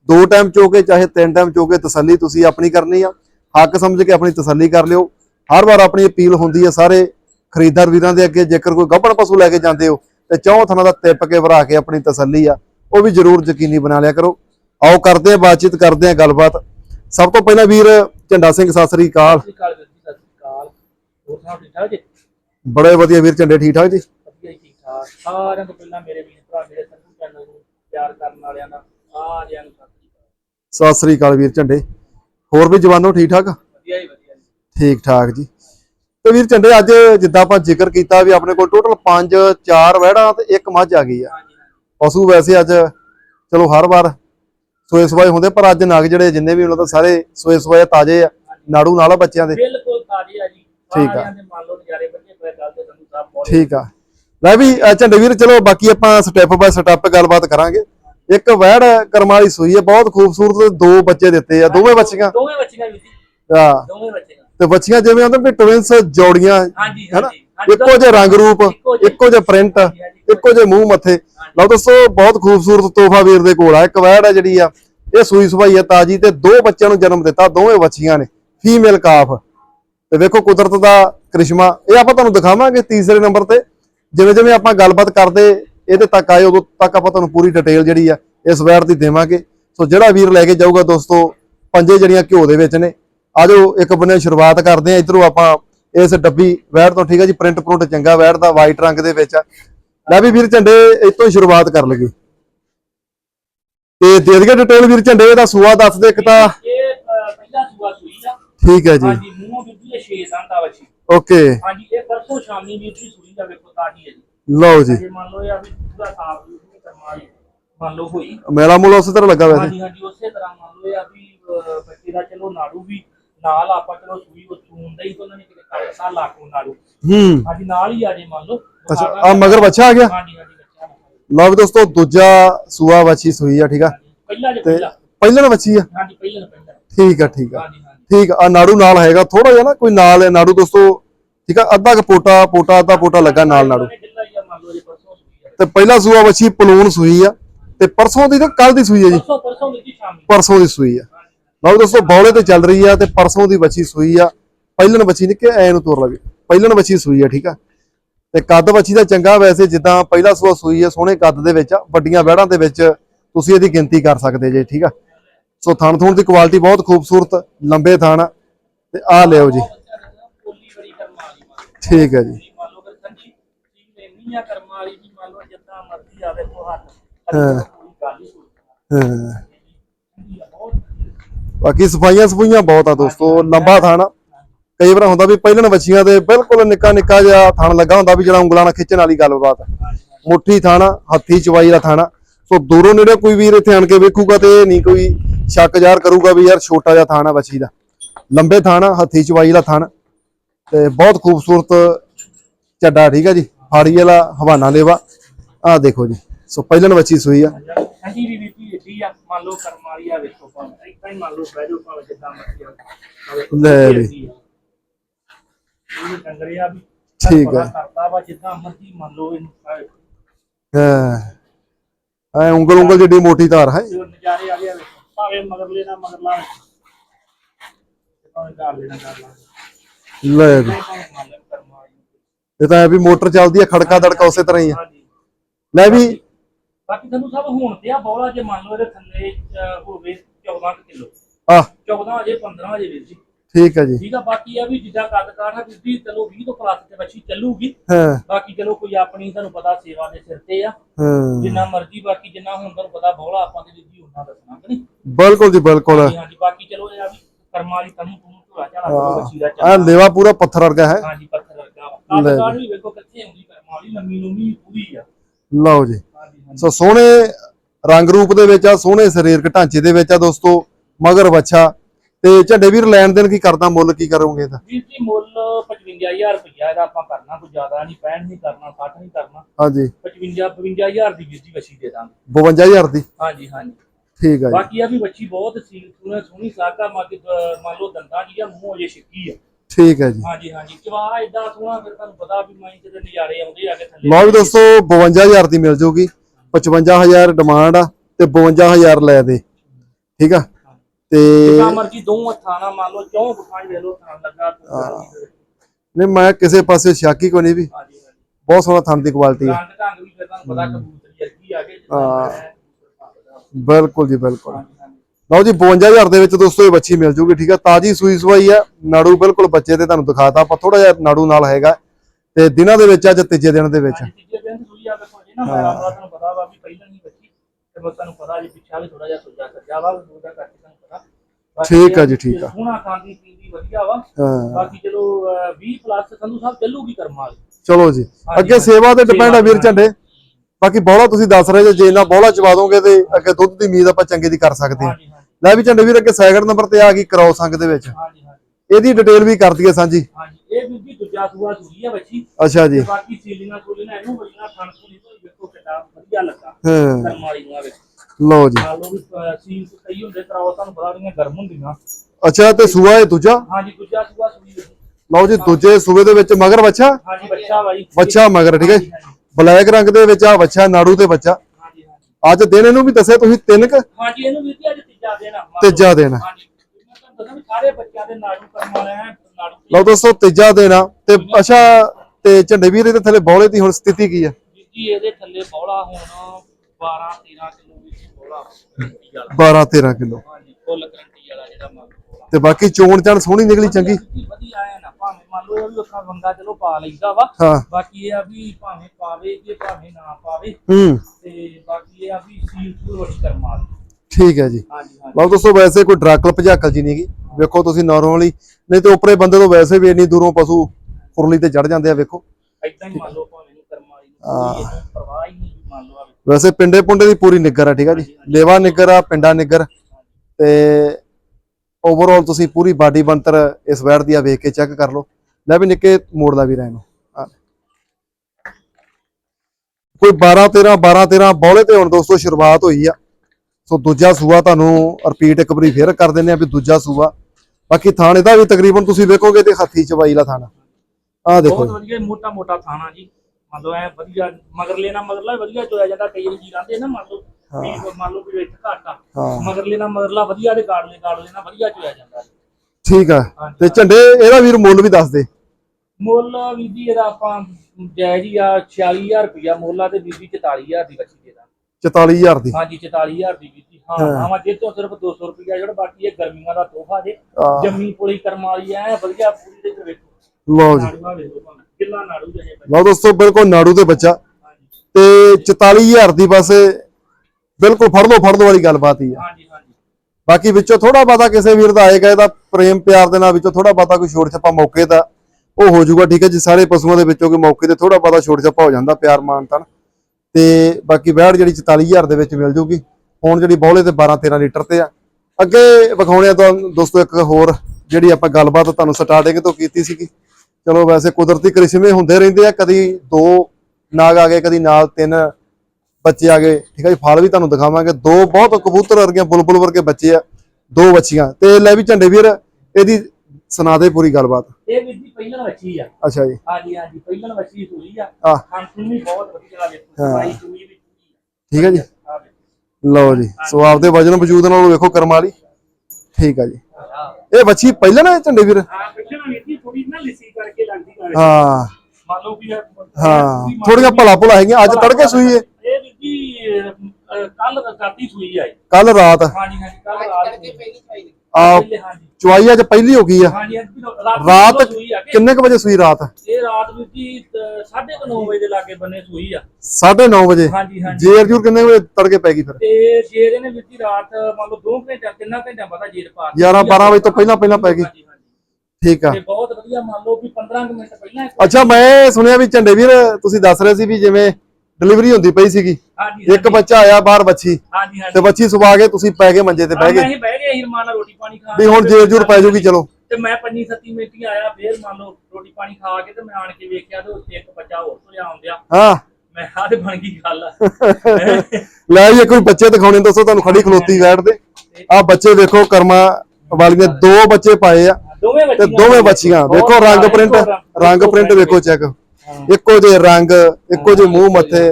ਦੋ ਟਾਈਮ ਚੋਕੇ, ਚਾਹੇ ਤਿੰਨ ਟਾਈਮ ਚੋਕੇ, ਤਸੱਲੀ ਤੁਸੀਂ ਆਪਣੀ ਕਰਨੀ ਆ। ਹੱਕ ਸਮਝ ਕੇ ਆਪਣੀ ਤਸੱਲੀ ਕਰ ਲਿਓ। ਹਰ ਵਾਰ ਆਪਣੀ ਅਪੀਲ ਹੁੰਦੀ ਆ ਸਾਰੇ ਖਰੀਦਦਾਰ ਵੀਰਾਂ ਦੇ ਅੱਗੇ, ਜੇਕਰ ਕੋਈ ਗੱਭਣ ਪਸ਼ੂ ਲੈ ਕੇ ਜਾਂਦੇ ਹੋ, ਤੇ ਚੌਂ ਥਾਂ ਦਾ ਟਿੱਪ ਕੇ ਭਰਾ ਕੇ ਆਪਣੀ ਤਸੱਲੀ ਆ, ਉਹ ਵੀ ਜ਼ਰੂਰ ਯਕੀਨੀ ਬਣਾ ਲਿਆ ਕਰੋ। ਆਓ ਕਰਦੇ ਆ ਬਾਤਚੀਤ ਕਰਦੇ ਆ ਗੱਲਬਾਤ। ਸਭ ਤੋਂ ਪਹਿਲਾਂ ਵੀਰ ਝੰਡਾ ਸਿੰਘ ਸਤਿ ਸ੍ਰੀ ਅਕਾਲ। ਸਤਿ ਸ਼੍ਰੀ ਅਕਾਲ ਵੀਰ ਜੀ ਸਤਿ ਸ਼੍ਰੀ ਅਕਾਲ। ਹੋਰ ਸੁਣਾਓ ਠੀਕ ਠਾਕ ਜੀ? ਬੜੇ ਵਧੀਆ ਵੀਰ ਝੰਡੇ ਠੀਕ ਠਾਕ ਜੀ? ਵਧੀਆ ਜੀ ਠੀਕ ਠਾਕ। ਸਾਰਿਆਂ ਤੋਂ ਪਹਿਲਾਂ ਮੇਰੇ ਵੀਰ ਭਰਾ ਮੇਰੇ ਸੰਧੂ ਚੈਨਲ ਨੂੰ ਪਿਆਰ ਕਰਨ ਵਾਲਿਆਂ ਦਾ ਸਾਰਿਆਂ ਨੂੰ ਸਤਿ ਸ਼੍ਰੀ ਅਕਾਲ। ਸਤਿ ਸ੍ਰੀ ਅਕਾਲ ਵੀਰ ਝੰਡੇ। ਹੋਰ ਵੀ ਜਵਾਨੋ ਠੀਕ ਠਾਕ? ਵਧੀਆ ਜੀ ਵਧੀਆ ਜੀ। ਠੀਕ ਠਾਕ ਜੀ। ਤੇ ਵੀਰ ਝੰਡੇ ਅੱਜ ਜਿੱਦਾਂ ਆਪਾਂ ਜ਼ਿਕਰ ਕੀਤਾ ਵੀ ਆਪਣੇ ਕੋਲ ਟੋਟਲ 5 4 ਵਹਿੜਾਂ ਤੇ ਇੱਕ ਮੱਝ ਆ ਗਈ ਆ। ਹਾਂਜੀ ਹਾਂਜੀ। ਪਸ਼ੂ ਵੈਸੇ ਅੱਜ ਚਲੋ ਹਰ ਵਾਰ ਸੋਏ ਸਵਾਏ ਹੁੰਦੇ ਪਰ ਅੱਜ ਨਗ ਜਿਹੜੇ ਜਿੰਨੇ ਵੀ ਉਹਨਾਂ ਦਾ ਸਾਰੇ ਸੋਏ ਸਵਾਏ ਤਾਜ਼ੇ ਆ ਨਾੜੂ ਨਾਲ ਆ ਬੱਚਿਆਂ ਦੇ। ਬਿਲਕੁਲ ਤਾਜ਼ੀ ਆ ਜੀ। ਠੀਕ ਆ। ਸਾਰਿਆਂ ਦੇ ਮੰਨ ਲਓ ਨਜ਼ਾਰੇ ਬੱਚੇ ਪਏ ਗੱਲ ਤੇ ਸੰਧੂ ਸਾਹਿਬ ਬਹੁਤ ਠੀਕ ਆ। ਲੈ ਵੀ ਅ, ਝੰਡੇ ਵੀਰ ਚਲੋ ਬਾਕੀ ਆਪਾਂ ਸਟੈਪ ਬਾਏ ਸਟੈਪ ਗੱਲਬਾਤ ਕਰਾਂਗੇ। ਇੱਕ ਵਹਿੜ ਕਰਮ ਵਾਲੀ ਸੂਈ ਹੈ ਬਹੁਤ ਖੂਬਸੂਰਤ ਦੋ ਬੱਚੇ ਦਿੱਤੇ ਆ ਦੋਵੇਂ ਬੱਚੀਆਂ। ਦੋਵੇਂ ਬੱਚੀਆਂ ਵੀਰ ਜੀ ਆ ਦੋਵੇਂ ਬੱਚੀਆਂ। ਤੇ ਬੱਚੀਆਂ ਜਿਵੇਂ ਆਉਂਦੇ ਵੀ ਟਵਿੰਸ ਜੋੜੀਆਂ ਹਾਂਜੀ ਹਾਂਜੀ ਇੱਕੋ ਜਿਹੇ ਰੰਗ ਰੂਪ। ਇੱਕੋ ਜਿਹੇ ਪ੍ਰਿੰਟ ਇੱਕੋ ਜਿਹੇ ਮੂੰਹ ਮੱਥੇ। ਲਓ ਦੋਸਤੋ, ਬਹੁਤ ਖੂਬਸੂਰਤ ਤੋਹਫਾ ਵੀਰ ਦੇ ਕੋਲ ਆ। ਇੱਕ ਵਹਿੜ ਆ ਜਿਹੜੀ ਆ, ਇਹ ਸੂਈ ਸਵਾਈ ਆ ਤਾਜੀ ਤੇ ਦੋ ਬੱਚਿਆਂ ਨੂੰ ਜਨਮ ਦਿੱਤਾ, ਦੋਵੇਂ ਬੱਚੀਆਂ ਨੇ, ਫੀਮੇਲ ਕਾਫ। ਤੇ ਵੇਖੋ ਕੁਦਰਤ ਦਾ ਕ੍ਰਿਸ਼ਮਾ। ਇਹ ਆਪਾਂ ਤੁਹਾਨੂੰ ਦਿਖਾਵਾਂਗੇ ਤੀਸਰੇ ਨੰਬਰ ਤੇ। ਜਿਵੇਂ ਜਿਵੇਂ ਆਪਾਂ ਗੱਲਬਾਤ ਕਰਦੇ ਇਹਦੇ ਤੱਕ ਆਏ, ਉਦੋਂ ਤੱਕ ਆਪਾਂ ਤੁਹਾਨੂੰ ਪੂਰੀ ਡਿਟੇਲ ਜਿਹੜੀ ਆ, ਇਸ ਵੈਰ ਦੀ ਦੇਵਾਂਗੇ। ਸੋ ਜਿਹੜਾ ਵੀਰ ਲੈ ਕੇ ਜਾਊਗਾ ਦੋਸਤੋ, ਪੰਜੇ ਜਿਹੜੀਆਂ ਘਿਓ ਦੇ ਵਿੱਚ ਨੇ ਆਜੋ ਇੱਕ ਬੰਨੇ ਸ਼ੁਰੂਆਤ ਕਰਦੇ ਆ। ਇਧਰੋਂ ਆਪਾਂ ਇਸ ਡੱਬੀ ਵੈਰ ਤੋਂ, ਠੀਕ ਆ ਜੀ ਪ੍ਰਿੰਟ ਪ੍ਰਿੰਟ ਚੰਗਾ ਵੈਰ ਦਾ ਵਾਈਟ ਰੰਗ ਦੇ ਵਿੱਚ ਆ। ਲੈ ਵੀ ਵੀਰ ਝੰਡੇ ਇਤੋਂ ਹੀ ਸ਼ੁਰੂਆਤ ਕਰ ਲਈਏ। ਤੇ ਦੇ ਦਈਏ ਡਿਟੇਲ ਵੀਰ ਝੰਡੇ ਦਾ ਸੂਆ ਦੱਸ ਦੇ ਇੱਕ ਤਾਂ। ਇਹ ਅ, ਪਹਿਲਾ ਸੂਆ ਸੂਈ ਆ। ਠੀਕ ਹੈ ਜੀ। ਹਾਂਜੀ ਮੂੰਹ ਵੀਰ ਜੀ 6 ਸੰਦਾ ਵੱਛੀ। ਓਕੇ। ਹਾਂਜੀ ਇਹ ਪਰਸੋਂ ਸ਼ਾਮੀ ਵੀਰ ਜੀ ਸੂਈ ਦਾ ਵੇਖੋ ਤਾਜ਼ੀ ਹੈ ਜੀ। ਲਓ ਜੀ। ਜੇ ਮੰਨ ਲਓ ਯਾਰ ਵੀ ਪੂਰਾ ਸਾਫ਼ ਵੀ ਕਰਮਾ ਲਈ ਮੰਨ ਲਓ ਹੋਈ। ਮੇਲਾ ਮੂਲਾ ਉਸੇ ਤਰ੍ਹਾਂ ਲੱਗਾ ਵੈਸੇ। ਹਾਂਜੀ ਹਾਂਜੀ ਉਸੇ ਤਰ੍ਹਾਂ ਮੰਨ ਲਓ ਯਾਰ ਵੀ ਅਹ, ਬੱਚੇ ਦਾ ਚਲੋ ਨਾੜੂ ਵੀ ਨਾਲ ਆਪਾਂ ਚਲੋ ਸੂਈ ਉਹ ਚੂੰਦਾ ਹੀ ਤਾਂ ਉਹਨਾਂ ਨੇ ਕਿਤੇ ਕੱਟਾ ਲਾਖੋ ਨਾੜੂ। ਹੂੰ। ਹਾਂਜੀ ਨਾਲ ਹੀ ਆ ਜੇ ਮੰਨ ਲਓ। ਅੱਛਾ ਆ ਮਗਰ ਬੱਚਾ ਆ ਗਿਆ? ਹਾਂਜੀ ਹਾਂਜੀ ਬੱਚਾ ਲਓ ਵੀ ਦੋਸਤੋ ਦੂਜਾ ਸੂਆ ਵੱਛੀ ਸੂਈ ਆ ਠੀਕ ਆ? ਪਹਿਲਾ ਜੇ ਤੇ ਪਹਿਲਾ। ਪਹਿਲਾਂ ਵੱਛੀ ਆ? ਹਾਂਜੀ ਪਹਿਲਾ ਪਹਿਲਾ ਠੀਕ ਆ ਠੀਕ ਆ। ਹਾਂਜੀ ਹਾਂਜੀ। ਠੀਕ ਆ ਨਾੜੂ ਨਾਲ ਹੈਗਾ ਥੋੜਾ ਜਿਹਾ ਨਾ ਕੋਈ ਨਾਲ ਹੈ ਨਾੜੂ ਦੋਸਤੋ ਠੀਕ ਆ ਅੱਧਾ ਕ ਪੋਟਾ ਪੋਟਾ ਅੱਧਾ ਪੋਟਾ ਲੱਗਾ ਨਾਲ ਨਾੜੂ। ਪਹਿਲਾ ਹੀ ਆ ਮੰਨ ਲਓ ਜੇ ਪਰਸੋਂ ਸੂਈ ਆ। ਤੇ ਪਹਿਲਾ ਸੂਆ ਵੱਛੀ ਪਲੂਣ ਸੂਈ ਆ ਤੇ ਪਰਸੋਂ ਦੀ ਤੇ ਕੱਲ ਦੀ ਸੂਈ ਆ ਜੀ। ਪਰਸੋਂ ਪਰਸੋਂ ਵਿੱਚ ਸ਼ਾਮੀ। ਪਰਸੋਂ ਦੀ ਸੂਈ ਆ। ਲਓ ਦੋਸਤੋ ਬੌਲੇ ਤੇ ਚੱਲ ਰਹੀ ਆ ਤੇ ਪਰਸੋਂ ਦੀ ਵੱਛੀ ਸੂਈ ਆ। ਪਹਿਲਣ ਵੱਛੀ ਨਿੱਕੇ ਐ ਨੂੰ ਤੋਰ ਲਵੇ। ਪਹਿਲਣ ਵੱਛੀ ਸੂਈ ਆ ਠੀਕ ਆ। ਤੇ ਕੱਦ ਵੱਛੀ ਦਾ ਚੰਗਾ ਵੈਸੇ ਜਿੱਦਾਂ ਪਹਿਲਾ ਸੂਆ ਸੂਈ ਆ ਸੋਹਣੇ ਕੱਦ ਦੇ ਵਿੱਚ ਵੱਡੀਆਂ ਵਹਿੜਾਂ ਦੇ ਵਿੱਚ ਤੁਸੀਂ ਇਹਦੀ ਗਿਣਤੀ ਕਰ ਸਕਦੇ ਜੇ, ਠੀਕ ਆ? ਸੋ ਥਣ ਥੂਣ ਦੀ ਕੁਆਲਿਟੀ ਬਹੁਤ ਖੂਬਸੂਰਤ, ਲੰਬੇ ਥਣ ਆ। ਤੇ ਆ ਲਿਓ ਜੀ। ਠੀਕ ਹੈ ਜੀ। ਬਾਕੀ ਸਫਾਈਆਂ ਸਫੂਈਆਂ ਬਹੁਤ ਆ ਦੋਸਤੋ, ਲੰਬਾ ਥਣ ਆ। ਕਈ ਵਾਰ ਹੁੰਦਾ ਵੀ ਪਹਿਲਣ ਵੱਛੀਆਂ ਦੇ ਬਿਲਕੁਲ ਨਿੱਕਾ ਨਿੱਕਾ ਜਿਹਾ ਥਣ ਲੱਗਾ ਹੁੰਦਾ ਵੀ ਜਿਹੜਾ ਉਂਗਲਾਂ ਨਾਲ ਖਿੱਚਣ ਵਾਲੀ ਗੱਲਬਾਤ। ਆ ਮੁੱਠੀ ਥਾਣਾ ਹੱਥੀ ਚਵਾਈ ਦਾ ਥਾਣਾ। ਸੋ ਦੂਰੋਂ ਨੇੜੇ ਕੋਈ ਵੀਰ ਇੱਥੇ ਆਣ ਕੇ ਵੇਖੂਗਾ ਤੇ ਇਹ ਨਹੀਂ ਕੋਈ ਸ਼ੱਕ ਜ਼ਾਹਰ ਕਰੂਗਾ ਵੀ ਯਾਰ ਛੋਟਾ ਜਿਹਾ ਥਾਣਾ ਵੱਛੀ ਦਾ। ਲੰਬੇ ਥਾਣਾ ਹੱਥੀ ਚਵਾਈ ਦਾ ਥਣ। ਤੇ ਬਹੁਤ ਖੂਬਸੂਰਤ ਚੱਡਾ ਠੀਕ ਆ ਜੀ? ਫਾੜੀ ਵਾਲਾ ਹਵਾਨਾ ਲੇਵਾ। ਆਹ ਦੇਖੋ ਜੀ। ਸੋ ਪਹਿਲਣ ਵੱਛੀ ਸੂਈ ਆ। ਸੰਜੀ ਵੀ ਵੀ ਏਡੀ ਆ। ਮੰਨ ਲਓ ਕਰਮ ਵਾਲੀ ਆ ਵੇਖੋ ਭਾਵੇਂ। ਇਦਾਂ ਹੀ ਮੰਨ ਲਓ ਬਹਿ ਜਾਓ ਭਾਵੇਂ ਜਿੱਦਾਂ ਮਰਜ਼ੀ ਆ। ਲੈ ਵੀ। ਇਹ ਟੰਗਰੇ ਆ ਵੀ ਠੀਕ ਆ। ਕਰਤਾ ਵਾ ਜਿੱਦਾਂ ਮਰਜ਼ੀ ਮੰਨ ਲਓ ਇਹਨੂੰ ਭਾਵੇਂ ਹਾਂ। ਐ ਉਂਗਲ ਉਂਗਲ ਜਿੱਡੀ ਮੋਟੀ ਧਾਰ ਹੈ। ਜੋ ਨਜ਼ਾਰੇ ਆ ਗਿਆ ਵੇਖੋ ਭਾਵੇਂ ਮਗਰ ਲੈਣਾ ਮਗਰ ਲਾ ਭਾਵੇਂ ਲੈਣਾ ਕਰ। ਇਹ ਤਾਂ ਵੀ ਮੋਟਰ ਚੱਲਦੀ ਆ ਖੜਕਾ ਦੜਕਾ ਉਸੇ ਤਰ੍ਹਾਂ ਹੀ ਆ। ਲੈ ਵੀ। ਬਾਕੀ ਤੁਹਾਨੂੰ ਸਭ ਹੁਣ ਤੇ ਆ ਬੋਲਾ ਜੇ ਮੰਨ ਲਓ ਇਹਦੇ ਥੱਲੇ ਹੋਵੇ 14 ਕਿਲੋ। ਆ 14 ਅਜੇ 15 ਅਜੇ ਵੀਰ ਜੀ। ਠੀਕ ਆ ਜੀ। ਆ ਬਾਕੀ ਆ ਵੀ ਜਿੱਦਾਂ ਕੱਦ ਕਾਰ ਹੈ ਵੀ ਚਲੋ 20 ਤੋਂ ਪਲੱਸ ਤੇ ਬੱਚੀ ਚੱਲੂਗੀ। ਹਾਂ। ਬਾਕੀ ਚਲੋ ਕੋਈ ਆਪਣੀ ਤੁਹਾਨੂੰ ਪਤਾ ਸੇਵਾ ਦੇ ਸਿਰ ਤੇ ਆ। ਹਾਂ। ਜਿੰਨਾ ਮਰਜ਼ੀ ਬਾਕੀ ਜਿੰਨਾ ਹੁਣ ਤੁਹਾਨੂੰ ਪਤਾ ਬੋਲਾ ਆਪਾਂ ਤੇ ਜੀ ਉਹਨਾਂ ਦੱਸਣਾ ਕਿ ਨਹੀਂ? ਬਿਲਕੁਲ ਜੀ ਬਿਲਕੁਲ। ਹਾਂਜੀ ਹਾਂਜੀ ਬਾਕੀ ਚਲੋ ਇਹ ਆ ਵੀ ਕਰਮਾਂ ਵਾਲੀ ਤਨੂੰ ਝੋਲਾ ਝਾਲਾ ਕਰੋ ਬੱਚੀ ਦਾ ਆ ਚੱਲ ਲੇਵਾ ਪੂਰਾ ਪੱਥਰ ਵਰਗਾ ਹੈ। ਹਾਂਜੀ ਪੱਥਰ ਵਰਗਾ ਵਾ। ਕੱਦ ਕਾਰ ਵੀ ਵੇਖੋ ਕਿੱਥੇ ਹੁੰਦੀ ਕਰਮਾਂ ਵਾਲੀ ਲੰਮੀ ਲੰਮੀ ਪੂਰੀ ਆ। ਲਓ ਜੀ। ਹਾਂਜੀ ਹਾਂਜੀ। ਸੋ ਸੋਹਣੇ ਰੰਗ ਰੂਪ ਦੇ ਵਿੱਚ ਆ ਸੋਹਣੇ ਸਰੀਰਕ ਢਾਂਚੇ ਦੇ ਵਿੱਚ ਆ ਦੋਸਤੋ। ਮਗਰ ਬੱਚਾ ਤੇ ਝੰਡੇ ਵੀਰ ਲੈਣ ਦੇਣ ਕੀ ਕਰਦਾ ਮੁੱਲ ਕੀ ਕਰੋਗੇ ਇਹਦਾ? ਵੀਰ ਜੀ ਮੁੱਲ 55000 ਰੁਪਇਆ ਇਹਦਾ ਆਪਾਂ ਕਰਨਾ ਕੋਈ ਜ਼ਿਆਦਾ ਨਹੀਂ 65 ਨਹੀਂ ਕਰਨਾ 60 ਨਹੀਂ ਕਰਨਾ। ਹਾਂਜੀ। 55 52000 ਦੀ ਵੀਰ ਜੀ ਵਛੀ ਦੇ ਦਾਂਗੇ। 52000 ਦੀ? ਹਾਂਜੀ ਹਾਂਜੀ। ਠੀਕ ਆ ਜੀ। ਬਾਕੀ ਆ ਵੀ ਬੱਚੀ ਬਹੁਤ ਸੀਲ ਸੋਹਣੀ ਸੋਹਣੀ ਸਾਗਾ ਮਾਗੀ ਮੰਨ ਲਓ ਦੰਦਾਂ ਦੀ ਆ ਮੂੰਹ ਅਜੇ ਛਿੱਕੀ ਆ। ਠੀਕ ਹੈ ਜੀ। ਹਾਂਜੀ ਹਾਂਜੀ। ਚਵਾ ਏਦਾਂ ਸੋਹਣਾ ਫਿਰ ਤੁਹਾਨੂੰ ਪਤਾ ਵੀ ਮਾਈ ਦੇ ਨਜ਼ਾਰੇ ਆਉਂਦੇ ਆ ਕੇ ਥੱਲੇ। ਲਓ ਵੀ ਦੋਸਤੋ 52000 ਦੀ ਮਿਲ ਜੂਗੀ। 55000 ਡਿਮਾਂਡ ਆ ਤੇ 52000 ਲੈ ਦੇ। ਠੀਕ ਆ? ਤੇ ਜਿੰਨਾ ਮਰਜ਼ੀ ਦੋ ਹੱਥਾਂ ਨਾਲ ਮੰਨ ਲਓ ਚੌਂ ਗੁੱਠਾਂ ਦੇ ਲੋ ਥਾਂ ਲੱਗਾ ਨਹੀਂ ਮੈਂ ਕਿਸੇ ਪਾਸੇ ਸ਼ਾਕੀ ਕੋਈ ਨਹੀਂ ਵੀ। ਹਾਂਜੀ ਬਹੁਤ ਸੋਹਣਾ ਥਣ ਦੀ ਕੁਆਲਿਟੀ ਹੈ। ਰੰਗ ਢੰਗ ਵੀ ਫਿਰ ਤੁਹਾਨੂੰ ਪਤਾ ਕਬੂਤਰੀ ਵਰਗੀ ਆ ਗਏ ਹਾਂ। ਬਿਲਕੁਲ ਜੀ ਬਿਲਕੁਲ। ਲਓ ਜੀ 52000 ਦੇ ਵਿੱਚ ਦੋਸਤੋ ਇਹ ਬੱਚੀ ਮਿਲ ਜੂਗੀ ਠੀਕ ਆ? ਤਾਜੀ ਸੂਈ ਸਵਾਈ ਆ। ਨਾੜੂ ਬਿਲਕੁਲ ਬੱਚੇ ਤੇ ਤੁਹਾਨੂੰ ਦਿਖਾਤਾ। ਆਪਾਂ ਥੋੜਾ ਜਿਹਾ ਨਾੜੂ ਨਾਲ ਹੈਗਾ। ਤੇ ਦਿਨਾਂ ਦੇ ਵਿੱਚ ਅੱਜ ਤੀਜੇ ਦਿਨ ਦੇ ਵਿੱਚ ਤੀਜੇ ਦਿਨ ਸੂਈ ਆ ਕੇ ਸੋਜੇ ਨਾ ਮੇਰਾ ਤੁਹਾਨੂੰ ਪਤਾ ਵਾ ਵੀ ਪਹਿਲਾਂ ਨਹੀਂ ਬੱਚੀ ਤੇ ਬਸ ਤੁਹਾਨੂੰ ਪਤਾ ਜੀ ਪਿੱਛਾ ਵੀ ਥੋੜਾ ਜਿਹਾ ਸੁੱਜਾ ਸੱਜਾ ਵਾ ਉਹਦਾ ਕਰਕੇ ਤੁਹਾਨੂੰ ਪਤਾ। ਬਾਕੀ ਠੀਕ ਆ ਜੀ, ਠੀਕ ਆ। ਸੋਹਣਾ ਖਾਂਦੀ ਪੀਂਦੀ ਵਧੀਆ ਵਾ। ਹਾਂ। ਬਾਕੀ ਚਲੋ ਅਹ, 20 ਪਲੱਸ ਸੰਧੂ ਸਾਹਿਬ ਚੱਲੂਗੀ ਕਰਮਾਂ ਵਾਲੀ। ਚਲੋ ਜੀ। ਅੱਗੇ। ਸੇਵਾ ਤੇ ਡਿਪੈਂਡ ਆ ਵੀਰ ਝੰਡੇ। ਬਾਕੀ ਬੋਲਾ ਤੁਸੀਂ ਦੱਸ ਰਹੇ ਜੇ ਜੇ ਇਹਨਾਂ ਬੋਲਾ ਚਵਾ ਦੋਗੇ ਤੇ ਅੱਗੇ ਦੁੱਧ ਦੀ ਉਮੀਦ ਆਪਾਂ ਚੰਗੇ ਦੀ ਕਰ ਸਕਦੇ ਹਾਂ। ਲੈ ਵੀ ਝੰਡੇ ਵੀਰ ਅੱਗੇ ਸੈਕਿੰਡ ਨੰਬਰ ਤੇ ਆ ਗਈ ਕਰਾਓ ਸੰਗ ਦੇ ਵਿੱਚ। ਇਹਦੀ ਡਿਟੇਲ ਵੀ ਕਰ ਦਈਏ ਸਾਂਝੀ। ਹਾਂਜੀ ਇਹ ਜੀ ਦੂਜਾ ਸੂਆ ਸੂਈ ਆ ਬੱਚੀ। ਅੱਛਾ ਜੀ। ਬਾਕੀ ਸੀਲੀਆਂ ਸੂਲੀਆਂ ਇਹਨੂੰ ਬੜੀਆਂ ਥਣ ਸੁਣੀ ਤੋਂ ਵੇਖੋ ਕਿੱਡਾ ਵਧੀਆ ਲੱਗਾ। ਹਾਂ। ਕਰਮਾਂ ਵਾਲੀ ਨੂੰ ਆ ਵੇਖੋ ਲਓ ਜੀ। ਨਾਲ ਉਹ ਵੀ ਅਹ, ਸੀਲ ਸਹੀ ਹੁੰਦੇ ਕਰਾਓ ਤੁਹਾਨੂੰ ਪਤਾ ਉਹਦੀਆਂ ਗਰਮ ਹੁੰਦੀਆਂ। ਅੱਛਾ ਤੇ ਸੂਆ ਇਹ ਦੂਜਾ? ਹਾਂਜੀ ਦੂਜਾ ਸੂਆ ਸੂਈ। ਲਓ ਜੀ ਦੂਜੇ ਸੂਬੇ ਦੇ ਵਿੱਚ ਮਗਰ ਬੱਚਾ ਹਾਂਜੀ ਬੱਚਾ ਜੀ। ਬੱਚਾ ਮਗਰ ਠੀਕ ਹੈ ਜੀ। ਬਲੈਕ ਰੰਗ ਦੇ ਵਿੱਚ ਆ ਬੱਚਾ ਨਾੜੂ ਤੇ ਬੱਚਾ ਹਾਂਜੀ ਹਾਂਜੀ। ਅੱਜ ਦਿਨ ਇਹਨੂੰ ਵੀ ਦੱਸਿਆ ਤੁਸੀਂ ਤਿੰਨ ਕ? ਹਾਂਜੀ ਇਹਨੂੰ ਵੀ ਅੱਜ ਤੀਜਾ ਦਿਨ ਆ। ਤੀਜਾ ਦਿਨ ਹਾਂਜੀ। ਮੈਂ ਤੁਹਾਨੂੰ ਦੱਸਾਂ ਵੀ ਸਾਰੇ ਬੱਚਿਆਂ ਦੇ ਨਾੜੂ ਕਰਮ ਵਾਲੇ ਆ ਨਾੜੂ ਲਓ ਦੋਸਤੋ ਤੀਜਾ ਦਿਨ ਆ। ਤੇ ਅੱਛਾ ਤੇ ਝੰਡੇ ਵੀਰ ਦੇ ਥੱਲੇ ਬੌਲੇ ਦੀ ਹੁਣ ਸਥਿਤੀ ਕੀ ਆ? ਜੀ ਇਹਦੇ ਥੱਲੇ ਬੌਲਾ ਹੁਣ 12 13 ਕਿਲੋ ਵਿੱਚ ਬੌਲਾ। ਗਰੰਟੀ ਵਾਲਾ 12 13 ਕਿਲੋ। ਹਾਂਜੀ ਫੁੱਲ ਗਰੰਟੀ ਵਾਲਾ ਜਿਹੜਾ ਮੰਨ ਲਓ ਬੌਲਾ। ਤੇ ਬਾਕੀ ਚੋਣ ਚਣ ਸੋਹਣੀ ਨਿਕਲੀ ਚੰਗੀ? ਜੀ, ਵਧੀਆ ਹੈ ਨਾ ਭਾਵੇਂ ਮੰਨ ਲਓ ਇਹ ਵੀ ਉਸਾ ਬੰਦਾ ਚਲੋ ਪਾ ਲਈਦਾ ਵਾ ਹਾਂ। ਬਾਕੀ ਇਹ ਆ ਵੀ ਭਾਵੇਂ ਪਾਵੇ ਜੇ ਭਾਵੇਂ ਨਾ ਪਾਵੇ ਹੂੰ। ਤੇ ਬਾਕੀ ਇਹ ਆ ਵੀ ਸੀਲ ਸੂਲ ਬੜੀ ਕਰਮ ਵਾਲੀ ਠੀਕ ਹੈ ਜੀ। ਲਓ ਦੋਸਤੋ ਵੈਸੇ ਕੋਈ ਡਰਾਕਲ ਭਜਾਕਲ ਜੀ ਨਹੀਂਗੀ ਵੇਖੋ ਤੁਸੀਂ ਨਾਰਮਲੀ ਨਹੀਂ ਤੇ ਉੱਪਰੇ ਬੰਦੇ ਤੋਂ ਵੈਸੇ ਵੀ ਇੰਨੀ ਦੂਰੋਂ ਪਸ਼ੂ ਕੁਰਲੀ ਤੇ ਚੜ ਜਾਂਦੇ ਆ ਵੇਖੋ। ਏਦਾਂ ਹੀ ਮੰਨ ਲਓ ਪਰਵਾਹ ਹੀ ਨਹੀਂ ਮੰਨ ਲਓ ਆਵੇ। ਵੈਸੇ ਪਿੰਡੇ ਪੁੰਡੇ ਦੀ ਪੂਰੀ ਨਿੱਗਰ ਆ ਠੀਕ ਆ ਜੀ? ਲੇਵਾ ਨਿੱਗਰ ਆ ਪਿੰਡਾ ਨਿੱਗਰ। ਤੇ ਓਵਰਆਲ ਤੁਸੀਂ ਪੂਰੀ ਬਾਡੀ ਬੰਤਰ ਇਸ ਵੈੜ ਦੀ ਆ ਵੇਖ ਕੇ ਚੈੱਕ ਕਰ ਲਓ। ਲੈ ਵੀ ਨਿੱਕੇ ਮੋੜ ਦਾ ਵੀ ਰਹਿਣੋ ਕੋਈ 12 13 12 13 ਬੌਲੇ ਤੇ ਹੁਣ ਦੋਸਤੋ ਸ਼ੁਰੂਆਤ ਹੋਈ ਆ। ਸੋ ਦੂਜਾ ਸੂਆ ਤੁਹਾਨੂੰ ਰਿਪੀਟ ਇੱਕ ਵਾਰੀ ਫੇਰ ਕਰ ਦਿੰਦੇ ਆ ਵੀ ਦੂਜਾ ਸੂਆ। ਬਾਕੀ ਥਾਣ ਇਹਦਾ ਵੀ ਤਕਰੀਬਨ ਤੁਸੀਂ ਵੇਖੋਗੇ ਤੇ ਹੱਥੀ ਚਵਾਈ ਲਾ ਥਾਣਾ। ਆ ਦੇਖੋ ਬਹੁਤ ਵਧੀਆ ਮੋਟਾ ਮੋਟਾ ਥਾਣਾ ਜੀ। ਮੰਨ ਲਓ ਐ ਵਧੀਆ ਮਗਰਲੇ ਨਾਲ ਮਗਰਲਾ ਵਧੀਆ ਚੋਇਆ ਜਾਂਦਾ ਕਈ ਵਾਰੀ ਜੀ ਕਹਿੰਦੇ ਨਾ ਮੰਨ ਲਓ ਵੀ ਮੰਨ ਲਓ ਵੀ ਇੱਥੇ ਘੱਟ ਆ ਹਾਂ। ਮਗਰਲੇ ਨਾਲ ਮਗਰਲਾ ਵਧੀਆ ਤੇ ਗਾੜਲੇ ਗਾੜਲੇ ਨਾਲ ਵਧੀਆ ਚੋਇਆ ਜਾਂਦਾ। ਠੀਕ ਆ। ਤੇ ਝੰਡੇ ਇਹਦਾ ਵੀਰ ਮੁੱਲ ਵੀ ਦੱਸ ਦੇ। ਮੁੱਲ ਵੀ ਜੀ ਇਹਦਾ ਆਪਾਂ ਜਾਇਜ਼ ਹੀ ਆ 46000 ਰੁਪਇਆ ਮੁੱਲ ਆ ਤੇ ਬੀਬੀ 44000 ਦੀ ਬੱਚੀ ਦੇ ਦਾਂਗੇ। 44000 ਦੀ। ਹਾਂਜੀ 44000 ਦੀ ਹਾਂ ਆਵਾਂ ਜੇ ਤੋਂ ਸਿਰਫ 200 ਰੁਪਇਆ ਜਿਹੜਾ ਬਾਕੀ ਇਹ ਗਰਮੀਆਂ ਦਾ ਤੋਹਫਾ ਜੇ ਜੰਮੀ ਪੁਲੀ ਕਰਮ ਵਾਲੀ ਐ ਵਧੀਆ ਪੂਰੀ ਦੇ ਵਿੱਚ ਵੇਖੋ। ਲਓ ਜੀ। ਨਾੜੂਆ ਵੇਖੋ ਭਾਵੇਂ। ਨਾੜੂ ਬੱਚੇ। ਲਓ ਦੋਸਤੋ ਬਿਲਕੁਲ ਨਾੜੂ ਦੇ ਬੱਚਾ। ਤੇ 44000 ਦੀ ਬਸ ਬਿਲਕੁਲ ਫੜ ਲਓ ਫੜ ਲਓ ਵਾਲੀ ਗੱਲਬਾਤ ਹੀ ਹਾਂਜੀ ਹਾਂਜੀ। ਬਾਕੀ ਵਿੱਚੋਂ ਥੋੜਾ ਬਾਤਾ ਕਿਸੇ ਵੀਰ ਦਾ ਆਏਗਾ ਇਹਦਾ ਪ੍ਰੇਮ ਪਿਆਰ ਦੇ ਨਾਲ ਵਿੱਚੋਂ ਥੋੜਾ ਬਾਤਾ ਕੋਈ ਛੋਟ ਛੱਪਾ ਮੌਕੇ ਦਾ ਉਹ ਹੋ ਜਾਊਗਾ ਠੀਕ ਹੈ ਜੀ। ਸਾਰੇ ਪਸ਼ੂਆਂ ਦੇ ਵਿੱਚੋਂ ਕੋਈ ਮੌਕੇ ਤੇ ਥੋੜਾ ਬਾਤਾ ਛੋਟ ਛੱਪਾ ਹੋ ਜਾਂਦਾ ਪਿਆਰ ਮਾਨਤਨ ਤੇ। ਬਾਕੀ ਵੈੜ ਜਿਹੜੀ 44000 ਦੇ ਵਿੱਚ ਮਿਲ ਜੂਗੀ। ਹੁਣ ਜਿਹੜੀ ਬੌਲੇ ਤੇ 12 13 ਲੀਟਰ ਤੇ ਆ। ਅੱਗੇ ਵਿਖਾਉਣੇ ਆ ਤੁਹਾਨੂੰ ਦੋਸਤੋ ਇੱਕ ਹੋਰ ਜਿਹੜੀ ਆਪਾਂ ਗੱਲਬਾਤ ਤੁਹਾਨੂੰ ਸਟਾਰਟਿੰਗ ਤੋਂ ਕੀਤੀ ਸੀਗੀ। ਚਲੋ ਵੈਸੇ ਕੁਦਰਤੀ ਕ੍ਰਿਸ਼ਮੇ ਹੁੰਦੇ ਰਹਿੰਦੇ ਆ ਕਦੀ ਦੋ ਨਾਗ ਆ ਗਏ ਕਦੀ ਨਾਲ ਤਿੰਨ ਬੱਚੇ ਆ ਗਏ। ਠੀਕ ਹੈ ਜੀ ਫਲ ਵੀ ਤੁਹਾਨੂੰ ਦਿਖਾਵਾਂਗੇ। ਦੋ ਬਹੁਤ ਕਬੂਤਰ ਵਰਗੀਆਂ ਬੁਲਬੁਲ ਵਰਗੇ ਬੱਚੇ ਆ ਦੋ ਬੱਚੀਆਂ ਤੇ ਲੈ ਵੀ ਝੰਡੇ ਵੀਰ ਇਹਦੀ ਸੁਣਾ ਦੇ ਪੂਰੀ ਗੱਲਬਾਤ। ਇਹ ਵੀਰ ਜੀ ਪਹਿਲਾਂ ਵੱਛੀ ਆ। ਅੱਛਾ ਜੀ। ਹਾਂਜੀ ਹਾਂਜੀ ਪਹਿਲਾਂ ਵੱਛੀ ਸੂਈ ਆ। ਖਾਂਸੂ ਵੀ ਬਹੁਤ ਵਧੀਆ ਹਾਂ। ਸਵਾਈ ਸੂਈ ਵੀ ਠੀਕ ਹੈ ਜੀ। ਲਓ ਜੀ ਸੋ ਆਪਦੇ ਵਜਨ ਵਜੂਦ ਨਾਲ ਵੇਖੋ ਕਰਮ ਵਾਲੀ। ਠੀਕ ਆ ਜੀ। ਇਹ ਬੱਚੀ ਪਹਿਲਾਂ ਨਾ ਝੰਡੇ ਵੀਰ? ਪਿੱਛੇ ਨਾ ਵੀਰ ਥੋੜੀ ਨਾ ਲਿੱਸੀ ਕਰਕੇ ਲੱਗਦੀ ਗੱਲ ਹਾਂ। ਮੰਨ ਲਓ ਵੀ ਇਹ- ਹਾਂ ਵੀ ਮੰਨ ਥੋੜੀਆਂ ਭਲਾ ਭੁਲਾ ਹੈਗੀਆਂ ਅੱਜ ਤੜਕੇ ਸੂਈ ਹੈ ਇਹ ਵੀ ਜੀ ਕੱਲ ਰਾਤੀ ਸੂਈ ਆਈ ਕੱਲ ਰਾਤ। ਹਾਂਜੀ ਹਾਂਜੀ ਕੱਲ ਰਾਤ ਤੜਕੇ ਪਹਿਲੀ ਚਾਹੀਦੀ ਆ ਚੁਆਈ ਅੱਜ ਪਹਿਲੀ ਹੋ ਗਈ ਆ। ਰਾਤ ਕਿੰਨੇ ਕੁ ਵਜੇ ਸੂਈ ਰਾਤ? ਇਹ ਰਾਤ ਵੀ ਜੀ 9:30 ਵਜੇ ਦੇ ਲਾਗੇ ਬੰਨੇ ਸੂਈ ਆ। 9:30 ਵਜੇ? ਹਾਂਜੀ ਹਾਂਜੀ। ਜੇਰ ਜੂਰ ਕਿੰਨੇ ਵਜੇ ਤੜਕੇ ਪੈ ਗਈ ਫਿਰ? ਤੇ ਜੇ ਇਹਨੇ ਵਿੱਚ ਹੀ ਰਾਤ ਮੰਨ ਲਓ 2 ਘੰਟੇ ਤਿੰਨਾਂ ਘੰਟਿਆਂ ਬਾਅਦ ਜੇਰ ਪਾ ਦਿੱਤੀ। 11 12 ਵਜੇ ਤੋਂ ਪਹਿਲਾਂ ਪਹਿਲਾਂ ਪੈ ਗਈ। ਠੀਕ ਆ। ਤੇ ਬਹੁਤ ਵਧੀਆ ਮੰਨ ਲਓ ਵੀ 15 ਕੁ ਮਿੰਟ ਪਹਿਲਾਂ ਇੱਕ- ਅੱਛਾ ਮੈਂ ਸੁਣਿਆ ਵੀ ਝੰਡੇ ਵੀਰ ਤੁਸੀਂ ਦੱਸ ਰਹੇ ਸੀ ਵੀ ਜਿਵੇਂ ਡਿਲੀਵਰੀ ਹੁੰਦੀ ਪਈ ਸੀਗੀ। ਹਾਂਜੀ ਇੱਕ ਬੱਚਾ ਆਇਆ ਬਾਹਰ ਬੱਚੀ ਹਾਂਜੀ ਹਾਂਜੀ। ਤੇ ਬੱਚੀ ਸੁਵਾ ਕੇ ਤੁਸੀਂ ਪੈ ਗਏ ਮੰਜੇ ਤੇ ਬਹਿ ਗਏ। ਅਸੀਂ ਬਹਿ ਗਏ ਅਸੀਂ ਮਾਨਾ ਰੋਟੀ ਪਾਣੀ ਖਾ ਵੀ ਹੁਣ ਜੇਰ ਜੂਰ ਪੈ ਜੂਗੀ ਚਲੋ। ਤੇ ਮੈਂ ਪੰਜੀ ਸੱਤੀ ਮਿੰਟ ਹੀ ਆਇਆ ਫੇਰ ਮੰਨ ਲਓ ਰੋਟੀ ਪਾਣੀ ਖਾ ਕੇ ਤੇ ਮੈਂ ਆਣ ਕੇ ਵੇਖਿਆ ਤੇ ਉੱਥੇ ਇੱਕ ਬੱਚਾ ਹੋਰ ਤੁਰਿਆ ਆਉਂਦਿਆ। ਹਾਂ। ਮੈਂ ਆਹ ਤੇ ਬਣ ਗਈ ਗੱਲ। (laughs) ਲੈ ਜੀ ਕੋਈ ਬੱਚੇ ਦਿਖਾਉਣੇ ਦੱਸੋ ਤੁਹਾਨੂੰ ਖੜੀ ਖਲੋਤੀ ਤੇ ਆ ਬੱਚੇ ਵੇਖੋ ਕਰਮਾ ਵਾਲੀ ਨੇ ਦੋ ਬੱਚੇ ਪਾਏ ਆ। ਦੋਵੇਂ ਤੇ ਬੱਚੀਆਂ ਦੋਵੇਂ ਬੱਚੀਆਂ ਵੇਖੋ ਰੰਗ ਪ੍ਰਿੰਟ ਰੰਗ- ਪ੍ਰਿੰਟ ਵੇਖੋ ਚੈੱਕ ਇੱਕੋ ਜਿਹੇ ਰੰਗ ਇੱਕੋ ਜਿਹੇ ਮੂੰਹ ਮੱਥੇ।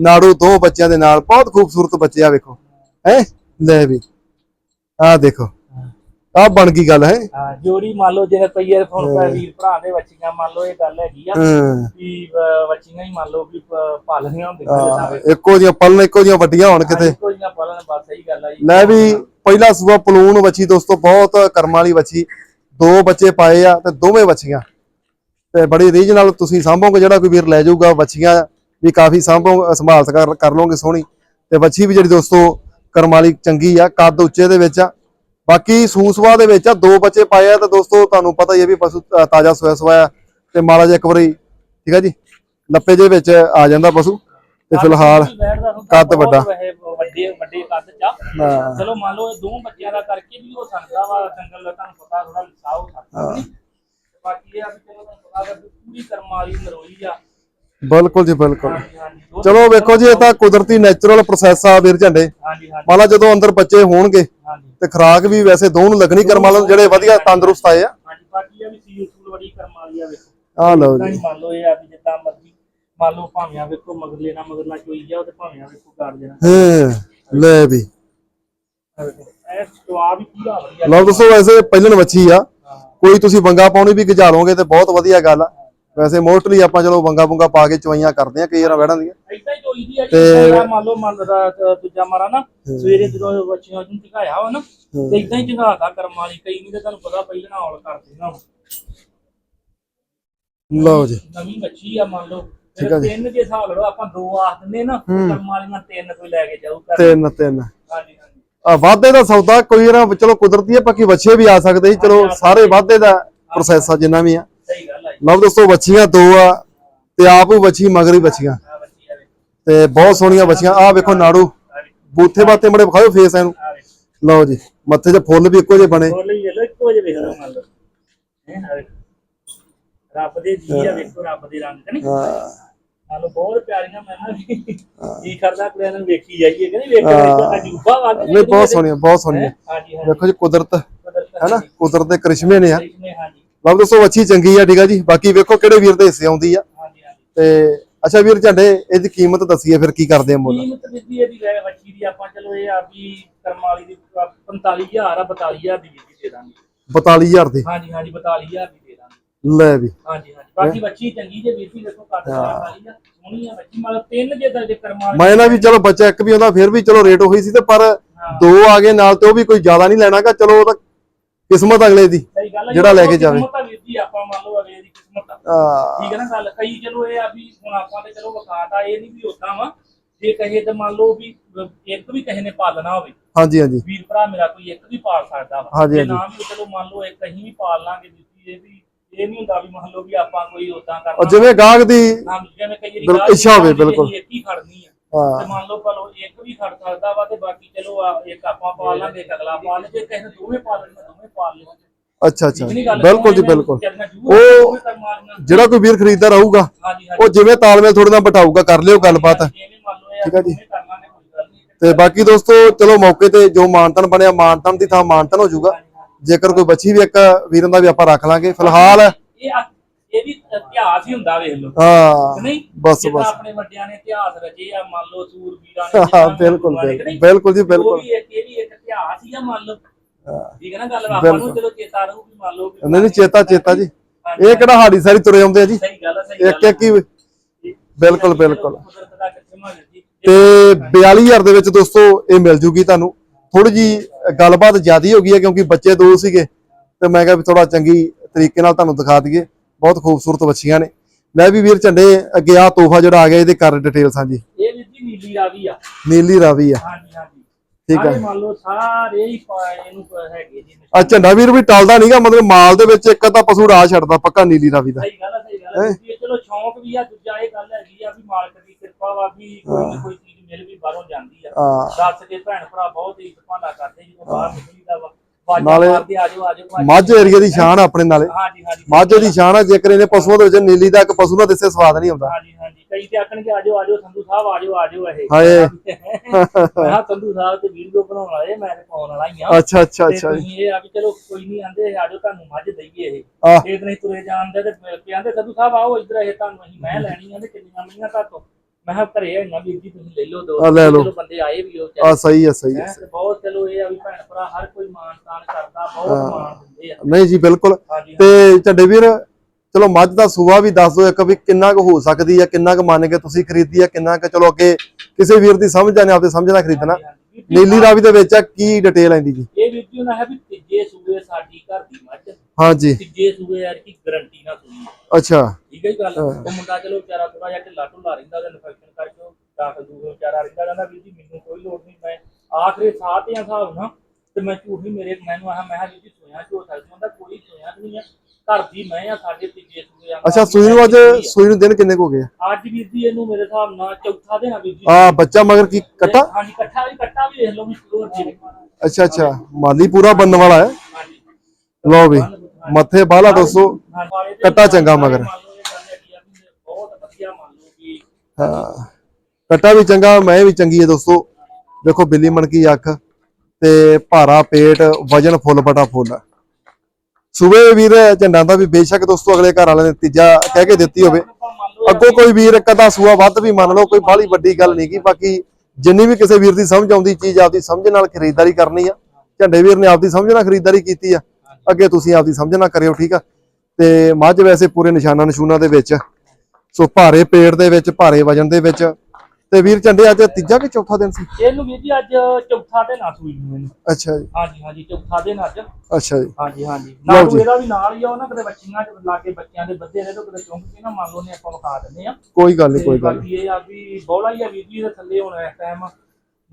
ਨਾੜੂ ਦੋ ਬੱਚਿਆਂ ਦੇ ਨਾਲ ਬਹੁਤ ਖੂਬਸੂਰਤ ਬੱਚੇ ਆ ਵੇਖੋ। ਹੈ? ਲੈ ਵੀ। ਆ ਦੇਖੋ। ਆ ਬਣ ਗਈ ਗੱਲ ਹੈ? ਜੋੜੀ ਮੰਨ ਲਓ ਜਿਵੇਂ ਪਈਏ ਫੋਨ ਕਰ ਵੀਰ ਭਰਾ ਦੇ ਬੱਚੀਆਂ ਮੰਨ ਲਓ ਇਹ ਗੱਲ ਹੈਗੀ ਆ ਹਾਂ। ਵੀ ਬੱਚੀਆਂ ਹੀ ਮੰਨ ਲਓ ਵੀ ਪ- ਪਾਲਣੀਆਂ ਹੁੰਦੀਆਂ ਇੱਕੋ ਜਿਹੀਆਂ ਪਲਨ ਇੱਕੋ ਜਿਹੀਆਂ ਵੱਡੀਆਂ ਹੋਣ ਕਿਤੇ। ਇੱਕੋ ਜਿਹੀਆਂ ਪਾਲਣ ਬਸ ਸਹੀ ਗੱਲ ਆ ਜੀ। ਲੈ ਵੀ ਪਹਿਲਾ ਸੂਆ ਪਲੂਨ ਬੱਚੀ ਦੋਸਤੋ ਬਹੁਤ ਕਰਮਾਂ ਵਾਲੀ ਬੱਚੀ ਦੋ ਬੱਚੇ ਪਾਏ ਆ ਤੇ ਦੋਵੇਂ ਬੱਚੀਆਂ। ਤੇ ਬੜੀ ਰੀਝ ਨਾਲ ਤੁਸੀਂ ਸਾਂਭੋਗੇ ਜਿਹੜਾ ਕੋਈ ਵੀਰ ਲੈ ਜਾਊਗਾ ਬੱਚੀਆਂ ਵੀ ਕਾਫੀ ਸਾਂਭੋ ਸੰਭਾਲ ਕਰ ਕਰ ਲਓਗੇ ਸੋਹਣੀ। ਤੇ ਬੱਚੀ ਵੀ ਜਿਹੜੀ ਦੋਸਤੋ ਕਰਮਾਂ ਵਾਲੀ ਚੰਗੀ ਆ ਕੱਦ ਉੱਚੇ ਦੇ ਵਿੱਚ ਆ। ਬਾਕੀ ਸੂਸਵਾ ਦੇ ਵਿੱਚ ਆ ਦੋ ਬੱਚੇ ਪਾਏ ਆ ਤੇ ਦੋਸਤੋ ਤੁਹਾਨੂੰ ਪਤਾ ਹੀ ਹੈ ਵੀ ਪਸ਼ੂ ਤਾਜ਼ਾ ਸੋਇਆ ਸੋਇਆ ਤੇ ਮਾੜਾ ਜਿਹਾ ਇੱਕ ਵਾਰੀ ਠੀਕ ਆ ਜੀ? ਲੱਪੇ ਦੇ ਵਿੱਚ ਆ ਜਾਂਦਾ ਪਸ਼ੂ। ਤੇ ਫਿਲਹਾਲ ਕੱਦ ਵੱਡਾ। ਵੱਡੇ ਵੱਡੇ ਕੱਦ ਚ ਆ। ਹਾਂ। ਚਲੋ ਮੰਨ ਲਓ ਇਹ ਦੋ ਬੱਚਿਆਂ ਦਾ ਕਰਕੇ ਵੀ ਹੋ ਸਕਦਾ ਵਾ ਜੰਗਲ ਦਾ ਤੁਹਾਨੂੰ ਪਤਾ ਥੋੜਾ ਲਿਸਾ ਹੋ। ਸਕਦਾ ਨੀ। ਤੇ ਬਾਕੀ ਇਹ ਆ ਵੀ ਚਲੋ ਤੁਹਾਨੂੰ ਪਤਾ ਵਾ ਵੀ ਪੂਰੀ ਕਰਮ ਵਾਲੀ ਨਰੋਈ ਆ। ਬਿਲਕੁਲ ਜੀ ਬਿਲਕੁਲ। ਹਾਂਜੀ ਹਾਂਜੀ। ਦੁੱਧ- ਚਲੋ ਵੇਖੋ ਜੀ ਇਹ ਤਾਂ ਕੁਦਰਤੀ ਨੈਚੁਰਲ ਪ੍ਰੋਸੈਸ ਆ ਵੀਰ ਝੰਡੇ। ਹਾਂਜੀ ਹਾਂਜੀ। ਮਾਲਾ ਜਦੋਂ ਅੰਦਰ ਬੱਚੇ ਹੋਣਗੇ ਹਾਂਜੀ। ਤੇ ਖਰਾਕ ਵੀ ਵੈਸੇ ਦੋ ਨੂੰ ਲੱਗਣੀ ਕਰਮਾਂ ਵਾਲੇ ਨੂੰ ਜਿਹੜੇ ਵਧੀਆ ਤੰਦਰੁਸਤ ਆਏ ਆ। ਹਾਂਜੀ ਬਾਕੀ ਇਹ ਵੀ ਸੀ ਸੂਲ ਬੜੀ ਕਰਮ ਵਾਲੀ ਆ ਵੇਖੋ। ਆ ਲਓ ਤਾਂ ਜੀ ਹੀ ਮੰਨ ਲਓ ਇਹ ਆ ਵੀ ਜਿੱਦਾਂ ਮਰਜ਼ੀ ਮੰਨ ਲਓ ਭਾਵੇਂ ਆ ਵੇਖੋ ਮਗਰਲੇ ਨਾਲ ਮਗਰਲਾ ਚੋਈ ਜਾਓ ਤੇ ਭਾਵੇਂ ਆ ਵੇਖੋ ਕਰ ਦੇਣਾ ਹਾਂ ਲੈ ਵੀ। ਆਹ ਵੇਖੋ, ਇਹ ਸਵਾਦ ਵੀ ਪੂਰਾ ਵਧੀਆ ਲਓ ਦੋਸਤੋ ਵੈਸੇ ਪਹਿਲਣ ਵੱਛੀ ਆ। ਹਾਂ। ਕੋਈ ਤੁਸੀਂ ਵੰਗਾ ਪਾਉਣੀ ਵੀ ਗਜਾ ਲਓਗੇ ਤੇ ਬਹੁਤ ਵਧੀਆ ਗੱਲ ਆ। ਵੈਸੇ ਮੋਸਟਲੀ ਆਪਾਂ ਚਲੋ ਵੰਗਾ ਬੁੰਗਾ ਪਾ ਕੇ ਚਵਾਈਆਂ ਕਰਦੇ ਆ ਕਈ ਵਾਰ ਵੜਾਂ ਦੀਆਂ। ਏਦਾਂ ਹੀ ਚੋਈ ਦੀ ਆ ਤੇ- ਜੀ ਪਹਿਲਾਂ ਮੰਨ ਲਓ ਮੰਨ ਦਾ ਦੂਜਾ ਮਾਰਾ ਨਾ ਸਵੇਰੇ ਜਦੋਂ ਬੱਚਿਆਂ ਨੂੰ ਝਗਾਇਆ ਵਾ ਨਾ ਤੇ ਏਦਾਂ ਹੀ ਝਗਾਤਾ ਕਰਮ ਵਾਲੀ ਕਈ ਨਹੀਂ ਤੇ ਤੁਹਾਨੂੰ ਪਤਾ ਪਹਿਲਾਂ ਔਲ ਕਰਦੇ ਨਾ ਲਓ ਜੀ। ਨਵੀਂ ਬੱਚੀ ਆ ਮੰਨ ਲਓ। ਠੀਕ ਆ ਜੀ। ਤਿੰਨ ਜੇ ਹਿਸਾਬ ਲਓ ਆਪਾਂ ਦੋ ਆਖ ਦਿੰਦੇ ਨਾ ਕਰਮ ਵਾਲੀਆਂ ਤਿੰਨ ਕੋਈ ਲੈ ਕੇ ਜਾਊ ਤਿੰਨ ਤਿੰਨ। ਹਾਂਜੀ ਹਾਂਜੀ। ਆ ਵਾਧੇ ਦਾ ਸੌਦਾ ਕੋਈ ਨਾ ਚਲੋ ਕੁਦਰਤੀ ਹੈ ਬਾਕੀ ਬੱਚੇ ਵੀ ਆ ਸਕਦੇ ਸੀ। ਚਲੋ ਸਾਰੇ ਵਾਧੇ ਦਾ ਪ੍ਰੋਸੈਸ ਆ ਜਿੰਨਾ ਵੀ ਆ। ਸਹੀ ਗੱਲ ਜੀ। ਲਓ ਦੋਸਤੋ ਬੱਚੀਆਂ ਦੋ ਆ ਤੇ ਆਪ ਵੀ ਬੱਚੀ ਮਗਰ ਹੀ ਬੱਚੀਆਂ ਤੇ ਬਹੁਤ ਸੋਹਣੀਆਂ ਬੱਚੀਆਂ ਆ ਵੇਖੋ ਨਾੜੂ। ਬੂਥੇ ਬਾਤੇ ਮੜੇ ਵਿਖਾਓ ਫੇਸ ਇਹਨੂੰ। ਲਓ ਜੀ ਮੱਥੇ 'ਚ ਫੁੱਲ ਵੀ ਇੱਕੋ ਜਿਹੇ ਬਣੇ। ਬੋਲ ਹੀ ਇੱਕੋ ਜਿਹਾ ਵੇਖ ਲਓ ਮੰਨ ਲਓ। ਹੈਂ। ਰੱਬ ਦੇ ਜੀ ਆ ਵੇਖੋ ਰੱਬ ਦੇ ਰੰਗ ਕਨੀ ਹਾਂ। ਲਓ ਬਹੁਤ ਪਿਆਰੀਆਂ ਮੈਂ ਨਾ ਕੀ ਕਰਦਾ ਕੁੜੀਆਂ ਨੂੰ ਵੇਖੀ ਜਾਈਏ ਕਿ ਨਹੀਂ ਵੇਖ ਕੇ ਅਜੂਬਾ ਵਾ ਨਹੀਂ ਬਹੁਤ ਸੋਹਣੀਆਂ ਬਹੁਤ ਸੋਹਣੀਆਂ। ਵੇਖੋ ਜੀ ਕੁਦਰਤ। ਕੁਦਰਤ ਹੈਨਾ? ਕੁਦਰਤ ਦੇ ਕਰਿਸ਼ਮੇ ਨੇ ਆ। ਨੇ ਲਓ ਦੋਸਤੋ ਅੱਛੀ ਚੰਗੀ ਆ ਠੀਕ ਆ ਜੀ। ਬਾਕੀ ਵੇਖੋ ਕਿਹੜੇ ਵੀਰ ਦੇ ਹਿੱਸੇ ਆਉਂਦੀ ਆ। ਤੇ ਅੱਛਾ ਵੀਰ ਝੰਡੇ ਇਹਦੀ ਕੀਮਤ ਦੱਸੀਏ ਫਿਰ ਕੀ ਕਰਦੇ ਆ ਮੁੱਲ? ਕੀਮਤ ਦਿੱਤੀ ਇਹਦੀ ਵੈ ਵੱਛੀ ਦੀ ਆਪਾਂ ਚਲੋ ਇਹ ਆ ਵੀ ਕਰਮ ਵਾਲੀ ਦੀ 45000 ਆ 42000 ਦੀ ਦੇ ਦਾਂਗੇ। 42000 ਦੀ? ਹਾਂਜੀ ਹਾਂਜੀ 42000 ਦੀ। ਲੈ ਵੀ। ਹਾਂਜੀ ਹਾਂਜੀ। ਬਾਕੀ ਵੱਛੀ ਚੰਗੀ ਜੇ ਵੀਰ ਜੀ ਦੇਖੋ ਕੱਦ ਸਾਰਾ ਵਾਲੀ ਆ ਸੋਹਣੀ ਆ ਵੱਛੀ ਮਤਲਬ ਤਿੰਨ ਜੇ ਦਾ ਜੇ ਕਰਮ ਮੈਂ ਨਾ ਵੀ ਚਲੋ ਬੱਚਾ ਇੱਕ ਵੀ ਆਉਂਦਾ ਫਿਰ ਵੀ ਚਲੋ ਰੇਟ ਉਹੀ ਸੀ ਤੇ ਪਰ ਦੋ ਆ ਗਏ ਨਾਲ ਤੇ ਉਹ ਵੀ ਕੋਈ ਜ਼ਿਆਦਾ ਨਹੀਂ ਲੈਣਾਗਾ ਚਲੋ ਉਹ ਤਾਂ ਕਿਸਮਤ ਅਗਲੇ ਦੀ ਜਿਹੜਾ ਲੈ ਕੇ ਜਾਵੇ। ਕਿਸਮਤ ਵੀਰ ਜੀ ਆਪਾਂ ਮੰਨ ਲਓ ਅਗਲੇ ਦੀ ਕਿਸਮਤ ਆ। ਠੀਕ ਹੈ ਨਾ ਗੱਲ? ਕਈ ਚਲੋ ਇਹ ਆ ਵੀ ਹੁਣ ਆਪਾਂ ਤੇ ਚਲੋ ਵਕਾਤਾ ਇਹ ਨਹੀਂ ਵੀ ਉਦਾਂ ਵਾ। ਜੇ ਕਹੇ ਤੇ ਮੰਨ ਲਓ ਵੀ ਅਹ ਇੱਕ ਵੀ ਕਹੇ ਨੇ ਪਾਲਣਾ ਹੋਵੇ। ਹਾਂਜੀ ਹਾਂਜੀ। ਵੀਰ ਭਰਾ ਮੇਰਾ ਕੋਈ ਇੱਕ ਵੀ ਪਾਲ ਸਕਦਾ ਵਾ। ਹਾਂਜੀ, ਜੇ ਹਾਂਜੀ। ਨਾ ਵੀ ਚਲੋ ਮੰਨ ਲਓ ਇੱਕ ਅਸੀਂ ਵੀ ਪਾਲ ਲਾਂਗੇ ਦਿੱਤੀ ਇਹ ਵੀ ਇਹ ਨਹੀਂ ਹੁੰਦਾ ਵੀ ਮੰਨ ਲਓ ਵੀ ਆਪਾਂ ਕੋਈ ਉਦਾਂ ਉਹ ਕਰਨਾ ਜਿਵੇਂ ਗਾਹਕ ਦੀ ਜਿਵੇਂ ਕਈ ਗਾਹਕ ਇੱਛਾ ਹੋਵੇ, ਬਿਲਕੁਲ। ਇੱਕ ਹੀ ਖੜਨੀ ਆ। ਹਾਂ। ਤੇ ਮੰਨ ਲਓ ਭਲੋ ਇੱਕ ਵੀ ਖੜ ਸਕਦਾ ਵਾ ਤੇ ਬਾਕੀ ਚਲੋ ਆ ਇੱਕ ਆਪਾਂ ਪਾਲ ਲਾਂਗੇ ਇੱਕ ਅਗਲਾ ਪਾਲ ਲੇ। ਜੇ ਕਿਸੇ ਨੇ ਦੋਵੇਂ ਪਾਲ ਲੈਣੇ ਦੋਵੇਂ ਪਾਲ ਲਿਓ। ਅੱਛਾ ਅੱਛਾ। ਬਿਲਕੁਲ ਜੀ ਬਿਲਕੁਲ। ਉਹ-। ਜਿਹੜਾ ਕੋਈ ਵੀਰ ਹਾਂਜੀ ਹਾਂਜੀ। ਉਹ ਜਿਵੇਂ ਤਾਲਮੇਲ ਥੋੜੇ ਨਾਲ ਬਿਠਾਊਗਾ ਕਰ ਲਿਓ ਗੱਲਬਾਤ। ਜਿਵੇਂ ਮੰਨ ਲਓ ਇਹ ਠੀਕ ਆ ਜੀ। ਕੋਈ ਗੱਲ ਨਹੀਂ। ਤੇ ਬਾਕੀ ਦੋਸਤੋ ਚਲੋ ਮੌਕੇ ਤੇ ਜੋ ਮਾਨਤਨ ਬਣਿਆ ਮਾਨਤਨ ਦੀ ਥਾਂ ਮਾਨਤਨ ਹੋ ਜਾਊਗਾ। ਜੇਕਰ ਕੋਈ ਬੱਚੀ ਵੀ ਇੱਕ ਵੀਰਾਂ ਦਾ ਵੀ ਆਪਾਂ ਰੱਖ ਲਾਂਗੇ ਫਿਲਹਾਲ ਇਹ ਆ- ਇਹ ਵੀ ਇਤਿਹਾਸ ਹੀ ਹੁੰਦਾ ਵੇਖ ਲਓ। ਹਾਂ ਨਹੀਂ? ਬਸ ਜਿੱਦਾਂ ਬਸ। ਆਪਣੇ ਵੱਡਿਆਂ ਨੇ ਇਤਿਹਾਸ ਰਚੇ ਆ ਮੰਨ ਲਓ ਸੂਰਬੀਰਾਂ ਨੇ ਹਾਂ ਜਿੱਦਾਂ ਬਿਲਕੁਲ ਗੁਰੂਆਂ ਨੇ, ਕਿ ਨਹੀਂ? ਬਿਲਕੁਲ ਜੀ ਉਹ ਬਿਲਕੁਲ ਵੀ ਇੱਕ ਇਹ ਵੀ ਇੱਕ ਇਤਿਹਾਸ ਹੀ ਆ ਮੰਨ ਲਓ। ਹਾਂ। ਠੀਕ ਹੈ ਨਾ ਗੱਲ? ਆਪਾਂ ਬਿਲਕੁਲ। ਨੂੰ ਚਲੋ ਚੇਤਾ ਰਹੂ ਵੀ ਮੰਨ ਲਓ ਵੀ ਨਹੀਂ ਨਹੀਂ ਚੇਤਾ ਚੇਤਾ ਜੀ। ਹਾਂਜੀ। ਇਹ ਕਿਹੜਾ ਹਾੜੀ ਸਾਰੀ ਤੁਰੇ ਆਉਂਦੇ ਆ ਜੀ? ਸਹੀ ਗੱਲ ਹੈ ਸਹੀ ਇੱਕ ਇੱਕ ਹੀ ਹੈ। ਬਿਲਕੁਲ, ਬਿਲਕੁਲ। ਕੁਦਰਤ ਦਾ ਕਿਸਮਾ ਜੀ। ਤੇ 42000 ਦੇ ਵਿੱਚ ਦੋਸਤੋ ਇਹ ਮਿਲ ਜੂਗੀ ਤੁਹਾਨੂੰ। ਥੋੜੀ ਜੀ ਗੱਲਬਾਤ ਜ਼ਿਆਦੀ ਹੋ ਗਈ ਹੈ ਕਿਉਂਕਿ ਬੱਚੇ ਦੋ ਸੀਗੇ ਤੇ ਮੈਂ ਕਿਹਾ ਵੀ ਥੋੜਾ ਚੰਗੀ ਤਰੀਕੇ ਨਾਲ ਤੁਹਾਨੂੰ ਦਿਖਾ ਦਈਏ। ਬਹੁਤ ਖੂਬਸੂਰਤ ਬੱਚੀਆਂ ਨੇ। ਲੈ ਵੀ ਵੀਰ ਝੰਡੇ ਅੱਗੇ ਆ ਤੋਹਫਾ ਜਿਹੜਾ ਆ ਗਿਆ ਇਹਦੇ ਕਰ ਡਿਟੇਲ ਸਾਂਜੀ ਇਹ ਵੀ ਜੀ ਨੀਲੀ ਰਾਵੀ ਆ। ਨੀਲੀ ਰਾਵੀ ਆ। ਹਾਂਜੀ ਹਾਂਜੀ। ਠੀਕ ਆ। ਸਾਰੇ ਮੰਨ ਲਓ ਸਾਰੇ ਹੀ ਪਾ- ਇਹਨੂੰ ਪ- ਹੈਗੇ ਜੀ ਆ ਝੰਡਾ ਵੀਰ ਵੀ ਟਲਦਾ ਨਹੀਂਗਾ ਮਤਲਬ ਮਾਲ ਦੇ ਵਿੱਚ ਇੱਕ ਅੱਧਾ ਪਸ਼ੂ ਰਾਹ ਛੱਡਦਾ ਪੱਕਾ ਨੀਲੀ ਰਾਵੀ ਦਾ। ਸਹੀ ਗੱਲ ਹੈ ਸਹੀ ਗੱਲ ਹੈ? ਚਲੋ ਸ਼ੌਂਕ ਵੀ ਆ ਦੂਜਾ ਇਹ ਗੱਲ ਹੈਗੀ ਆ ਵੀ ਮਾਲਕ ਦੀ ਕਿਰਪਾ ਵਾ ਵੀ ਕੋਈ ਕੋਈ ਮਿਲ ਵੀ ਬਾਹਰੋਂ ਜਾਂਦੀ ਆ। ਹਾਂ। ਦੱਸ ਕੇ ਭੈਣ ਭਰਾ ਬਹੁਤ ਹੀ ਭਾਂਡਾ ਕਰਦੇ ਜਦੋਂ ਬਾਹਰ ਨਿਕਲੀਦਾ ਵਾ। ਬਾਜਾ ਨਾਲੇ ਮਾਰਦੇ ਆਜੋ ਆਜੋ ਆਜੋ। ਮੱਝ ਏਰੀਏ ਦੀ ਸ਼ਾਨ ਆ ਆਪਣੇ ਨਾਲੇ। ਹਾਂਜੀ ਹਾਂਜੀ। ਮੱਝ ਦੀ ਸ਼ਾਨ ਆ ਜੇਕਰ ਇਹਨੇ ਪਸ਼ੂਆਂ ਦੇ ਵਿੱਚ ਨੀਲੀ ਦਾ ਇੱਕ ਪਸ਼ੂ ਨਾ ਦਿਸੇ ਸਵਾਦ ਨਹੀਂ ਆਉਂਦਾ। ਹਾਂਜੀ ਹਾਂਜੀ। ਕਈ ਤੇ ਆਖਣਗੇ ਆਜੋ ਆਜੋ ਸੰਧੂ ਸਾਹਿਬ ਆਜੋ ਆਜੋ ਇਹ। ਹਾਏ। ਮੈਂ ਕਿਹਾ ਸੰਧੂ ਸਾਹਿਬ ਤੇ ਵੀਡੀਓ ਬਣਾਉਣ ਵਾਲੇ ਮੈਂ ਤੇ ਪਾਉਣ ਵਾਲਾ ਹੀ ਆ। ਅੱਛਾ ਅੱਛਾ ਅੱਛਾ ਜੀ। ਇਹ ਆ ਵੀ ਚਲੋ ਕੋਈ ਨਹੀਂ ਆਂਦੇ ਆਜੋ ਤੁਹਾਨੂੰ ਮੱਝ ਦਈਏ ਇਹ। ਆਹ। ਇਹ ਨਹੀਂ ਤੁਰੇ ਜਾਂਦੇ ਤੇ ਕਹਿੰਦੇ ਸੰਧੂ ਸਾਹਿਬ ਆਓ ਇੱਧਰ ਇਹ ਤੁਹਾਨੂੰ ਅਸੀਂ ਮੈਂ ਲੈਣੀ ਆ ਤੇ ਕਿੰਨੀਆਂ ਮਹੀਆਂ ਮੈਂ ਕਿਹਾ ਘਰੇ ਇੰਨਾ ਵੀਰ ਜੀ ਤੁਸੀਂ ਲੈ ਲਓ ਦੋ ਆ ਲੈ ਲਓ। ਚਲੋ ਬੰਦੇ ਆਏ ਵੀ ਉਹ ਆ ਸਹੀ ਹੈ ਸਹੀ ਹੈ ਹੈਂ, ਤੇ ਬਹੁਤ ਚਲੋ ਇਹ ਆ ਵੀ ਭੈਣ ਭਰਾ ਹਰ ਕੋਈ ਮਾਣ ਤਾਣ ਕਰਦਾ ਬਹੁਤ ਮਾਣ ਦਿੰਦੇ ਆ। ਨਹੀਂ ਜੀ ਬਿਲਕੁਲ। ਹਾਂਜੀ ਤੇ ਝੰਡੇ ਵੀਰ ਚਲੋ ਮੱਝ ਦਾ ਸੂਆ ਵੀ ਦੱਸ ਦਿਓ ਇੱਕ ਵੀ ਕਿੰਨਾ ਕੁ ਹੋ ਸਕਦੀ ਹੈ ਕਿੰਨਾ ਕੁ ਮੰਨ ਕੇ ਤੁਸੀਂ ਖਰੀਦੀ ਹੈ ਕਿੰਨਾ ਕੁ ਚਲੋ ਅੱਗੇ ਕਿਸੇ ਵੀਰ ਦੀ ਸਮਝ ਆਨੇ ਆਪਦੇ ਸਮਝ ਨਾਲ ਖਰੀਦਣਾ। ਹਾਂਜੀ। ਨੀਲੀ ਰਾਵੀ ਦੇ ਵਿੱਚ ਆ ਕੀ ਡਿਟੇਲ ਆਂਦੀ ਜੀ? ਇਹ ਵੀਰ ਜੀ ਉਹਨਾਂ ਹੈ ਵੀ ਤੀਜੇ ਸੂਏ ਸਾਡੀ ਘਰ ਦੀ ਮੱਝ। ਹਾਂਜੀ ਤੀਜੇ ਸੂਏ ਯਾਰ ਕੀ ਗਰੰਟੀ ਨਾ ਸੁਣੀ। ਅੱਛਾ। ਠੀਕ ਹੈ ਜੀ ਗੱਲ। ਉਹ ਮੁੰਡਾ ਚਲੋ ਵਿਚਾਰਾ ਥੋੜਾ ਜਿਹਾ ਢਿੱਲਾ ਢੁੱਲਾ ਰਹਿੰਦਾ ਤੇ ਇਨਫੈਕਸ਼ਨ ਕਰਕੇ ਉਹ ਦਾਖਲ ਦੂਰ ਵਿਚਾਰਾ ਰਹਿੰਦਾ ਕਹਿੰਦਾ ਵੀਰ ਜੀ ਮੈਨੂੰ ਕੋਈ ਲੋੜ ਨਹੀਂ ਮੈਂ ਆਖਰੇ ਸਾਹ ਤੇ ਹਿਸਾਬ ਨਾ ਤੇ ਮੈਂ ਝੂਠ ਨਹੀਂ ਮੇਰੇ ਮੈਨੂੰ ਆਹ ਮੈਂ ਜੀ ਸੋਇਆ ਝੋ ਸਕਦੀ ਹੁੰਦਾ ਕੋਈ ਸੋਇਆ ਨਹੀਂ ਆ ਘਰ ਦੀ ਮੈਂ ਆ ਸਾਡੇ ਤੀਜੇ ਸੂਏ ਆ। ਅੱਛਾ ਸੂਈ ਨੂੰ ਅੱਜ ਸੂਈ ਨੂੰ ਦਿਨ ਕਿੰਨੇ ਹੋ ਗਏ? ਅੱਜ ਵੀਰ ਜੀ ਇਹਨੂੰ ਮੇਰੇ ਹਿਸਾਬ ਨਾਲ ਚੌਥਾ ਦਿਨ ਆ ਵੀਰ ਜੀ। ਆ ਬੱਚਾ ਮਗਰ ਕੀ ਕੱਟਾ? ਹਾਂਜੀ ਇਕੱਠਾ ਵੀ ਇਕੱਠਾ ਵੀ ਦੇਖ ਲਓ ਵੀ ਸ਼ੁਰੂ ਹੋ ਜੀ ਅੱਛਾ ਅੱਛਾ। ਮਾਲੀ ਪੂਰਾ ਬਣਨ ਵਾਲਾ ਹੈ। ਲਓ ਵੀ। ਮੱਥੇ ਬਾਹਲਾ ਦੋਸਤੋ ਕੱਟਾ ਚੰਗਾ ਮਗਰ। ਹਾਂ, ਕੱਟਾ ਵੀ ਚੰਗਾ, ਮੈਂ ਵੀ ਚੰਗੀ ਹੈ ਦੋਸਤੋ ਦੇਖੋ, ਬਿੱਲੀ ਮਣਕੀ ਅੱਖ ਤੇ ਭਾਰਾ ਪੇਟ, ਵਜਨ ਫੁੱਲ ਬਟਾ ਫੁੱਲ ਆ। ਸੂਬੇ ਵੀਰ ਝੰਡਾ ਦਾ ਵੀ ਬੇਸ਼ੱਕ ਦੋਸਤੋ, ਅਗਲੇ ਘਰ ਵਾਲਿਆਂ ਨੇ ਤੀਜਾ ਕਹਿ ਕੇ ਦਿੱਤੀ ਹੋਵੇ ਅੱਗੋਂ ਕੋਈ ਵੀਰ ਕਦਾ ਸੂਆ ਵੱਧ ਵੀ ਮੰਨ ਲਓ, ਕੋਈ ਬਾਹਲੀ ਵੱਡੀ ਗੱਲ ਨਹੀਂ ਕੀ ਬਾਕੀ ਜਿੰਨੀ ਵੀ ਕਿਸੇ ਵੀਰ ਦੀ ਸਮਝ ਆਉਂਦੀ, ਚੀਜ਼ ਆਪਦੀ ਸਮਝ ਨਾਲ ਖਰੀਦਦਾਰੀ ਕਰਨੀ ਆ ਝੰਡੇ ਵੀਰ ਨੇ ਆਪਦੀ ਸਮਝ ਨਾਲ ਖਰੀਦਦਾਰੀ ਕੀਤੀ ਆ ਅੱਗੇ ਤੁਸੀਂ ਆਪਦੀ ਸਮਝ ਨਾਲ ਕਰਿਓ ਠੀਕ ਆ? ਤੇ ਮੱਝ ਵੈਸੇ ਪੂਰੇ ਨਿਸ਼ਾਨਾਂ ਨਿਸ਼ੂਨਾਂ ਦੇ ਵਿੱਚ ਸੋ ਭਾਰੇ ਪੇਟ ਦੇ ਵਿੱਚ ਭਾਰੇ ਵਜਨ ਦੇ ਵਿੱਚ। ਤੇ ਵੀਰ ਝੰਡੇ ਅੱਜ ਤੀਜਾ ਕਿ ਚੌਥਾ ਦਿਨ ਸੀ? ਇਹਨੂੰ ਵੀਰ ਜੀ ਅੱਜ ਚੌਥਾ ਦਿਨ ਆ ਸੂਈ ਨੂੰ ਇਹਨੂੰ। ਅੱਛਾ ਜੀ। ਹਾਂਜੀ ਹਾਂਜੀ ਚੌਥਾ ਦਿਨ ਅੱਜ। ਅੱਛਾ ਜੀ। ਹਾਂਜੀ ਹਾਂਜੀ। ਨਾਲ ਜੀ। ਇਹਦਾ ਵੀ ਨਾਲ ਹੀ ਆ ਉਹ ਨਾ ਕਦੇ ਬੱਚੀਆਂ ਚ ਲਾ ਕੇ ਬੱਚਿਆਂ ਦੇ ਬੱਦੇ ਨੇ ਤਾਂ ਕਦੇ ਚੁੰਗ ਕੇ ਨਾ ਮੰਨ ਲਓ ਨੇ ਆਪਾਂ ਵਿਖਾ ਦਿੰਦੇ ਆ। ਕੋਈ ਗੱਲ ਨਹੀਂ ਕੋਈ ਗੱਲ ਬਾਕੀ ਇਹ ਆ ਵੀ ਬੋਲਾ ਹੀ ਆ ਵੀਰ ਜੀ ਦੇ ਥੱਲੇ ਹੁਣ ਇਸ ਟਾਈਮ